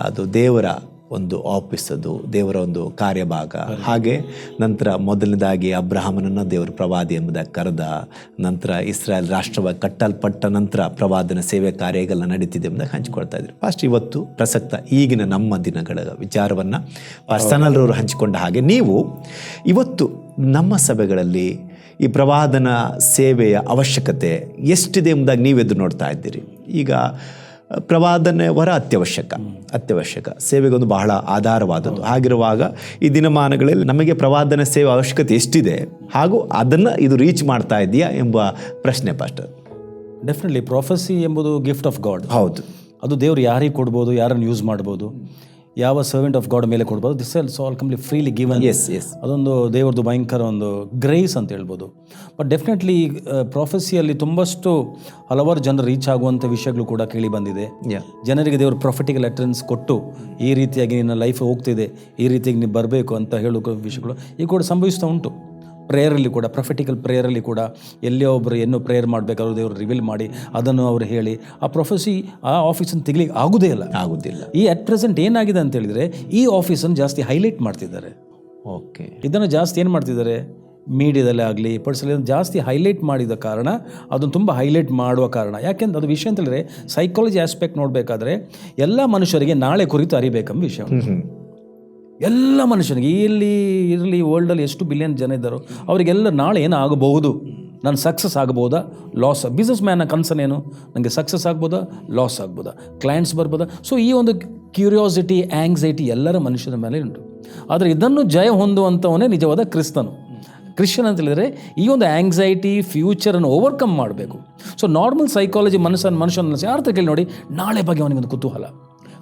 ಅದು ದೇವರ ಒಂದು ಆಫೀಸ್ ಅದು ದೇವರ ಒಂದು ಕಾರ್ಯಭಾಗ. ಹಾಗೆ ನಂತರ ಮೊದಲನೇದಾಗಿ ಅಬ್ರಹಾಮನನ್ನು ದೇವರು ಪ್ರವಾದಿ ಎಂಬುದಾಗಿ ಕರೆದ ನಂತರ ಇಸ್ರಾಯೇಲ್ ರಾಷ್ಟ್ರವಾಗಿ ಕಟ್ಟಲ್ಪಟ್ಟ ನಂತರ ಪ್ರವಾದನ ಸೇವೆ ಕಾರ್ಯಗಳ ನಡೀತಿದೆ ಎಂಬುದಾಗಿ ಹಂಚಿಕೊಳ್ತಾ ಇದ್ರು. ಫಸ್ಟ್ ಇವತ್ತು ಪ್ರಸಕ್ತ ಈಗಿನ ನಮ್ಮ ದಿನಗಳ ವಿಚಾರವನ್ನು ಪರ್ಸನಲ್ರವರು ಹಂಚಿಕೊಂಡ ಹಾಗೆ ನೀವು ಇವತ್ತು ನಮ್ಮ ಸಭೆಗಳಲ್ಲಿ ಈ ಪ್ರವಾದನ ಸೇವೆಯ ಅವಶ್ಯಕತೆ ಎಷ್ಟಿದೆ ಎಂಬುದಾಗಿ ನೀವು ಎದುರು ನೋಡ್ತಾ ಇದ್ದೀರಿ. ಈಗ ಪ್ರವಾದನೆ ವರ ಅತ್ಯವಶ್ಯಕ ಅತ್ಯವಶ್ಯಕ. ಸೇವೆಗೊಂದು ಬಹಳ ಆಧಾರವಾದದ್ದು. ಹಾಗಿರುವಾಗ ಈ ದಿನಮಾನಗಳಲ್ಲಿ ನಮಗೆ ಪ್ರವಾದನ ಸೇವೆ ಅವಶ್ಯಕತೆ ಎಷ್ಟಿದೆ? ಹಾಗೂ ಅದನ್ನು ಇದು ರೀಚ್ ಮಾಡ್ತಾ ಇದೆಯಾ ಎಂಬ ಪ್ರಶ್ನೆ ಪಾಸ್ಟರ್ ಡೆಫಿನೆಟ್ಲಿ ಪ್ರೊಫೆಸಿ ಎಂಬುದು ಗಿಫ್ಟ್ ಆಫ್ ಗಾಡ್ ಹೌದು. ಅದು ದೇವರು ಯಾರಿಗೆ ಕೊಡ್ಬೋದು ಯಾರನ್ನು ಯೂಸ್ ಮಾಡ್ಬೋದು? ಯಾವ ಸರ್ವೆಂಟ್ ಆಫ್ ಗಾಡ್ ಮೇಲೆ ಕೊಡ್ಬೋದು? This else all complete freely given yes yes ಅದೊಂದು ದೇವರದು ಭಯಂಕರ ಒಂದು ಗ್ರೇಸ್ ಅಂತ ಹೇಳ್ಬೋದು. ಬಟ್ ಡೆಫಿನೆಟ್ಲಿ ಪ್ರೊಫೆಸಿಯಲ್ಲಿ ತುಂಬಷ್ಟು ಹಲವಾರು ಜನರು ರೀಚ್ ಆಗುವಂಥ ವಿಷಯಗಳು ಕೂಡ ಕೇಳಿ ಬಂದಿದೆ. ಯಾ ಜನರಿಗೆ ದೇವರು ಪ್ರೊಫೆಟಿಕಲ್ ಅಟೆನ್ಸ್ ಕೊಟ್ಟು ಈ ರೀತಿಯಾಗಿ ನಿನ್ನ ಲೈಫ್ ಹೋಗ್ತಿದೆ ಈ ರೀತಿಯಾಗಿ ನೀವು ಬರಬೇಕು ಅಂತ ಹೇಳೋ ವಿಷಯಗಳು ಈಗ ಕೂಡ ಸಂಭವಿಸ್ತಾ ಉಂಟು. ಪ್ರೇಯರಲ್ಲಿ ಕೂಡ ಪ್ರೊಫೆಟಿಕಲ್ ಪ್ರೇಯರಲ್ಲಿ ಕೂಡ ಎಲ್ಲೇ ಒಬ್ಬರು ಏನೋ ಪ್ರೇಯರ್ ಮಾಡಬೇಕಾದ್ರೂ ದೇವರು ರಿವೀಲ್ ಮಾಡಿ ಅದನ್ನು ಅವರು ಹೇಳಿ. ಆ ಪ್ರೊಫೆಸಿ ಆ ಆಫೀಸನ್ನು ತೆಗಿಲಿಕ್ಕೆ ಆಗೋದೇ ಇಲ್ಲ. ಆಗೋದಿಲ್ಲ. ಈ ಅಟ್ ಪ್ರೆಸೆಂಟ್ ಏನಾಗಿದೆ ಅಂತ ಹೇಳಿದರೆ ಈ ಆಫೀಸನ್ನು ಜಾಸ್ತಿ ಹೈಲೈಟ್ ಮಾಡ್ತಿದ್ದಾರೆ. ಓಕೆ. ಇದನ್ನು ಜಾಸ್ತಿ ಏನು ಮಾಡ್ತಿದ್ದಾರೆ? ಮೀಡಿಯಾದಲ್ಲಿ ಆಗಲಿ ಪರ್ಸಲ್ಲಿ ಜಾಸ್ತಿ ಹೈಲೈಟ್ ಮಾಡಿದ ಕಾರಣ ಅದನ್ನು ತುಂಬ ಹೈಲೈಟ್ ಮಾಡುವ ಕಾರಣ. ಯಾಕೆಂದ್ರೆ ಅದು ವಿಷಯ ಅಂತ ಹೇಳಿದ್ರೆ ಸೈಕಾಲಜಿ ಆಸ್ಪೆಕ್ಟ್ ನೋಡಬೇಕಾದ್ರೆ ಎಲ್ಲ ಮನುಷ್ಯರಿಗೆ ನಾಳೆ ಕುರಿತು ಅರಿಬೇಕೆಂಬ ವಿಷಯ. ಎಲ್ಲ ಮನುಷ್ಯನಿಗೆ ಇಲ್ಲಿ ಇರಲಿ ವರ್ಲ್ಡಲ್ಲಿ ಎಷ್ಟು ಬಿಲಿಯನ್ ಜನ ಇದ್ದಾರೋ, ಅವರಿಗೆಲ್ಲ ನಾಳೆ ಏನು ಆಗಬಹುದು? ನಾನು ಸಕ್ಸಸ್ ಆಗ್ಬೋದಾ ಲಾಸ್ ಬಿಸ್ನೆಸ್ ಮ್ಯಾನ್ನ ಏನು? ನನಗೆ ಸಕ್ಸಸ್ ಆಗ್ಬೋದಾ ಲಾಸ್ ಆಗ್ಬೋದಾ ಕ್ಲೈಂಟ್ಸ್ ಬರ್ಬೋದಾ ಸೊ ಈ ಒಂದು ಕ್ಯೂರಿಯಾಸಿಟಿ ಆ್ಯಂಗ್ಸೈಟಿ ಎಲ್ಲರ ಮನುಷ್ಯನ ಮೇಲೆ ಉಂಟು. ಆದರೆ ಇದನ್ನು ಜಯ ಹೊಂದುವಂಥವನೇ ನಿಜವಾದ ಕ್ರಿಸ್ತನು. ಕ್ರಿಶ್ಚಿಯನ್ ಅಂತ ಹೇಳಿದರೆ ಈ ಒಂದು ಆ್ಯಂಗ್ಸೈಟಿ ಫ್ಯೂಚರನ್ನು ಓವರ್ಕಮ್ ಮಾಡಬೇಕು. ಸೊ ನಾರ್ಮಲ್ ಸೈಕಾಲಜಿ ಮನಸ್ಸನ್ನು ಮನುಷ್ಯನ ಯಾರ ಹತ್ರ ಕೇಳಿ ನೋಡಿ, ನಾಳೆ ಬಗ್ಗೆ ಅವನಿಗೊಂದು ಕುತೂಹಲ.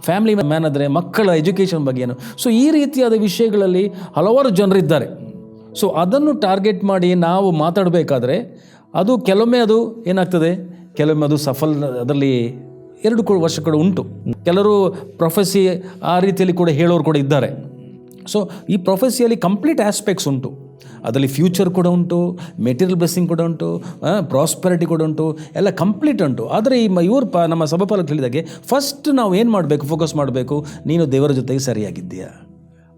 ಫ್ಯಾಮಿಲಿ ಮ್ಯಾನ್ ಆದರೆ ಮಕ್ಕಳ ಎಜುಕೇಷನ್ ಬಗ್ಗೆ ಏನು? ಸೊ ಈ ರೀತಿಯಾದ ವಿಷಯಗಳಲ್ಲಿ ಹಲವಾರು ಜನರಿದ್ದಾರೆ ಸೊ ಅದನ್ನು ಟಾರ್ಗೆಟ್ ಮಾಡಿ ನಾವು ಮಾತಾಡಬೇಕಾದ್ರೆ ಅದು ಕೆಲವೊಮ್ಮೆ ಅದು ಏನಾಗ್ತದೆ? ಕೆಲವೊಮ್ಮೆ ಅದು ಸಫಲ, ಅದರಲ್ಲಿ ಎರಡು ಕೂಡ ವರ್ಷಗಳು ಉಂಟು. ಕೆಲವರು ಪ್ರೊಫೆಸಿ ಆ ರೀತಿಯಲ್ಲಿ ಕೂಡ ಹೇಳೋರು ಕೂಡ ಇದ್ದಾರೆ. ಸೊ ಈ ಪ್ರೊಫೆಸಿಯಲ್ಲಿ ಕಂಪ್ಲೀಟ್ ಆಸ್ಪೆಕ್ಟ್ಸ್ ಉಂಟು. ಅದರಲ್ಲಿ ಫ್ಯೂಚರ್ ಕೂಡ ಉಂಟು ಮೆಟೀರಿಯಲ್ ಬ್ಲೆಸ್ಸಿಂಗ್ ಕೂಡ ಉಂಟು ಪ್ರಾಸ್ಪರಿಟಿ ಕೂಡ ಉಂಟು, ಎಲ್ಲ ಕಂಪ್ಲೀಟ್ ಉಂಟು. ಆದರೆ ಈ ಇವ್ರು ಪ, ನಮ್ಮ ಸಭಾಪಾಲಕ್ಕೆ ಹೇಳಿದಾಗೆ ಫಸ್ಟ್ ನಾವು ಏನು ಮಾಡಬೇಕು ಫೋಕಸ್ ಮಾಡಬೇಕು? ನೀನು ದೇವರ ಜೊತೆಗೆ ಸರಿಯಾಗಿದ್ದೀಯಾ?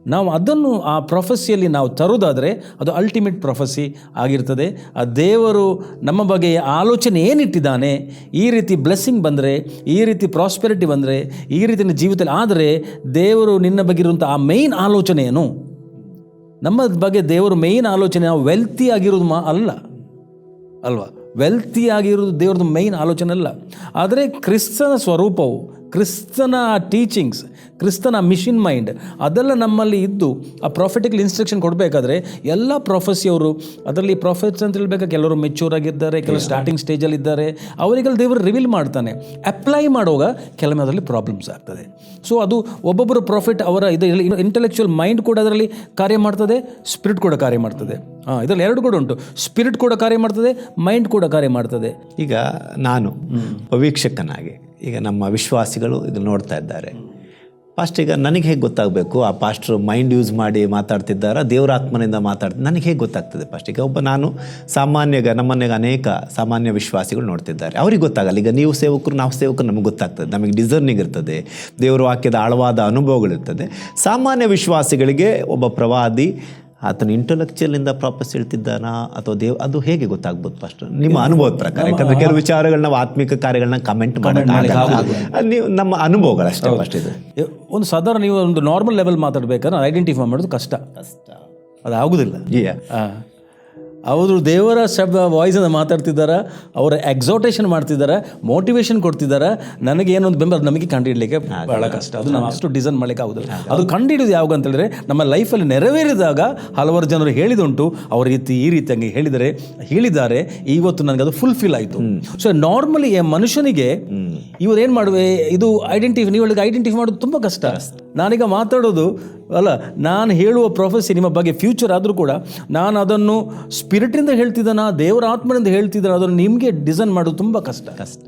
ನಾವು ಅದನ್ನು ಆ ಪ್ರೊಫೆಸಿಯಲ್ಲಿ ನಾವು ತರೋದಾದರೆ ಅದು ಅಲ್ಟಿಮೇಟ್ ಪ್ರೊಫೆಸಿ ಆಗಿರ್ತದೆ. ಆ ದೇವರು ನಮ್ಮ ಬಗ್ಗೆ ಆಲೋಚನೆ ಏನಿಟ್ಟಿದ್ದಾನೆ ಈ ರೀತಿ ಬ್ಲೆಸ್ಸಿಂಗ್ ಬಂದರೆ, ಈ ರೀತಿ ಪ್ರಾಸ್ಪೆರಿಟಿ ಬಂದರೆ, ಈ ರೀತಿಯ ಜೀವಿತದಲ್ಲಿ ಆದರೆ, ದೇವರು ನಿನ್ನ ಬಗ್ಗೆ ಇರುವಂಥ ಆ ಮೇಯ್ನ್ ಆಲೋಚನೆ ಏನು ನಮ್ಮ ಬಗ್ಗೆ ದೇವರ ಮೇಯ್ನ್ ಆಲೋಚನೆ ನಾವು ವೆಲ್ತಿ ಆಗಿರೋದು ಮಾ ಅಲ್ಲ. ಅಲ್ವಾ? ವೆಲ್ತಿ ಆಗಿರೋದು ದೇವ್ರದ್ದು ಮೈನ್ ಆಲೋಚನೆ ಅಲ್ಲ. ಆದರೆ ಕ್ರಿಸ್ತನ ಸ್ವರೂಪವು ಕ್ರಿಸ್ತನ ಟೀಚಿಂಗ್ಸ್ ಕ್ರಿಸ್ತನ ಮಿಷಿನ್ ಮೈಂಡ್ ಅದೆಲ್ಲ ನಮ್ಮಲ್ಲಿ ಇದ್ದು ಆ ಪ್ರಾಫಿಟಿಕಲ್ ಇನ್ಸ್ಟ್ರಕ್ಷನ್ ಕೊಡಬೇಕಾದ್ರೆ ಎಲ್ಲ ಪ್ರೊಫೆಸಿಯವರು ಅದರಲ್ಲಿ ಪ್ರೊಫೆಟ್ಸ್ ಅಂತ ಹೇಳ್ಬೇಕು ಕೆಲವರು ಮೆಚ್ಯೂರ್ ಆಗಿದ್ದಾರೆ ಕೆಲವರು ಸ್ಟಾರ್ಟಿಂಗ್ ಸ್ಟೇಜಲ್ಲಿ ಇದ್ದಾರೆ. ಅವರಿಗೆಲ್ಲ ದೇವರು ರಿವೀಲ್ ಮಾಡ್ತಾನೆ ಅಪ್ಲೈ ಮಾಡುವಾಗ ಕೆಲವೊಮ್ಮೆ ಅದರಲ್ಲಿ ಪ್ರಾಬ್ಲಮ್ಸ್ ಆಗ್ತದೆ. ಸೊ ಅದು ಒಬ್ಬೊಬ್ಬರು ಪ್ರಾಫಿಟ್ ಅವರ ಇದು ಇಂಟೆಲೆಕ್ಚುಯಲ್ ಮೈಂಡ್ ಕೂಡ ಅದರಲ್ಲಿ ಕಾರ್ಯ ಮಾಡ್ತದೆ ಸ್ಪಿರಿಟ್ ಕೂಡ ಕಾರ್ಯ ಮಾಡ್ತದೆ. ಹಾಂ ಇದರಲ್ಲಿ ಎರಡು ಕೂಡ ಉಂಟು. ಸ್ಪಿರಿಟ್ ಕೂಡ ಕಾರ್ಯ ಮಾಡ್ತದೆ ಮೈಂಡ್ ಕೂಡ ಕಾರ್ಯ ಮಾಡ್ತದೆ. ಈಗ ನಾನು ವೀಕ್ಷಕನಾಗಿ ಈಗ ನಮ್ಮ ವಿಶ್ವಾಸಿಗಳು ಇದು ನೋಡ್ತಾ ಇದ್ದಾರೆ. ಫಸ್ಟ್ ಈಗ ನನಗೆ ಹೇಗೆ ಗೊತ್ತಾಗಬೇಕು? ಆ ಪಾಸ್ಟ್ರು ಮೈಂಡ್ ಯೂಸ್ ಮಾಡಿ ಮಾತಾಡ್ತಿದ್ದಾರಾ? ದೇವರಾತ್ಮನಿಂದ ಮಾತಾಡ್ತಾರೆ ನನಗೆ ಹೇಗೆ ಗೊತ್ತಾಗ್ತದೆ ಫಸ್ಟ್ ಈಗ ಒಬ್ಬ ನಾನು ಸಾಮಾನ್ಯಗ, ನಮ್ಮನೆಗೆ ಅನೇಕ ಸಾಮಾನ್ಯ ವಿಶ್ವಾಸಿಗಳು ನೋಡ್ತಿದ್ದಾರೆ. ಅವ್ರಿಗೆ ಗೊತ್ತಾಗಲ್ಲ. ಈಗ ನೀವು ಸೇವಕರು, ನಾವು ಸೇವಕರು ನಮಗೆ ಗೊತ್ತಾಗ್ತದೆ. ನಮಗೆ ಡಿಸರ್ನಿಂಗ್ ಇರ್ತದೆ. ದೇವರ ವಾಕ್ಯದ ಆಳವಾದ ಅನುಭವಗಳಿರ್ತದೆ. ಸಾಮಾನ್ಯ ವಿಶ್ವಾಸಿಗಳಿಗೆ ಒಬ್ಬ ಪ್ರವಾದಿ ಆತನ ಇಂಟೆಲೆಕ್ಚುಯಲಿಂದ ಪ್ರಾಪಸ್ ಹೇಳ್ತಿದ್ದಾನಾ ಅಥವಾ ದೇವ್ ಅದು ಹೇಗೆ ಗೊತ್ತಾಗ್ಬೋದು ಫಸ್ಟ್ ನಿಮ್ಮ ಅನುಭವದ ಪ್ರಕಾರ. ಯಾಕಂದ್ರೆ ಕೆಲವು ವಿಚಾರಗಳನ್ನ ನಾವು ಆತ್ಮಿಕ ಕಾರ್ಯಗಳನ್ನ ಕಮೆಂಟ್ ನೀವು ನಮ್ಮ ಅನುಭವಗಳಷ್ಟೇ ಫಸ್ಟ್ ಇದು. ಒಂದು ಸಾಧಾರಣ ನೀವು ಒಂದು ನಾರ್ಮಲ್ ಲೆವೆಲ್ ಮಾತಾಡ್ಬೇಕಾದ್ರೆ ಐಡೆಂಟಿಫೈ ಮಾಡೋದು ಕಷ್ಟ. ಅದು ಆಗುದಿಲ್ಲ. ಅವರು ದೇವರ ಶಬ್ದ ವಾಯ್ಸನ್ನು ಮಾತಾಡ್ತಿದ್ದಾರೆ ಅವರ ಎಕ್ಸಾಟೇಷನ್ ಮಾಡ್ತಿದ್ದಾರೆ ಮೋಟಿವೇಶನ್ ಕೊಡ್ತಿದ್ದಾರೆ. ನನಗೆ ಏನೊಂದು ಬೆಂಬಲ ನಮಗೆ ಕಂಡುಹಿಡಲಿಕ್ಕೆ ಬಹಳ ಕಷ್ಟ. ಅದು ನಾವು ಅಷ್ಟು ಡಿಸೈನ್ ಮಾಡಲಿಕ್ಕೆ ಆಗೋದಿಲ್ಲ. ಅದು ಕಂಡುಹಿಡಿದು ಯಾವಾಗ ಅಂತ ಹೇಳಿದ್ರೆ ನಮ್ಮ ಲೈಫಲ್ಲಿ ನೆರವೇರಿದಾಗ ಹಲವಾರು ಜನರು ಹೇಳಿದುಂಟು ಅವ್ರ ರೀತಿ ಈ ರೀತಿ ಹಂಗೆ ಹೇಳಿದರೆ ಹೇಳಿದ್ದಾರೆ. ಇವತ್ತು ನನಗೆ ಅದು ಫುಲ್ಫಿಲ್ ಆಯಿತು. ಸೊ ನಾರ್ಮಲಿ ಮನುಷ್ಯನಿಗೆ ಇವ್ರು ಏನು ಮಾಡುವೆ ಇದು ಐಡೆಂಟಿಫೈ ನೀವು ಐಡೆಂಟಿಫೈ ಮಾಡೋದು ತುಂಬ ಕಷ್ಟ. ನಾನೀಗ ಮಾತಾಡೋದು ಅಲ್ಲ ನಾನು ಹೇಳುವ ಪ್ರೊಫೆಸಿ ನಿಮ್ಮ ಬಗ್ಗೆ ಫ್ಯೂಚರ್ ಆದರೂ ಕೂಡ ನಾನು ಅದನ್ನು ಸ್ಪಿರಿಟಿಂದ ಹೇಳ್ತಿದ್ದಾನ ದೇವರ ಆತ್ಮನಿಂದ ಹೇಳ್ತಿದ್ದಾನ ಅದನ್ನು ನಿಮಗೆ ಡಿಸೈನ್ ಮಾಡೋದು ತುಂಬ ಕಷ್ಟ. ಕಷ್ಟ.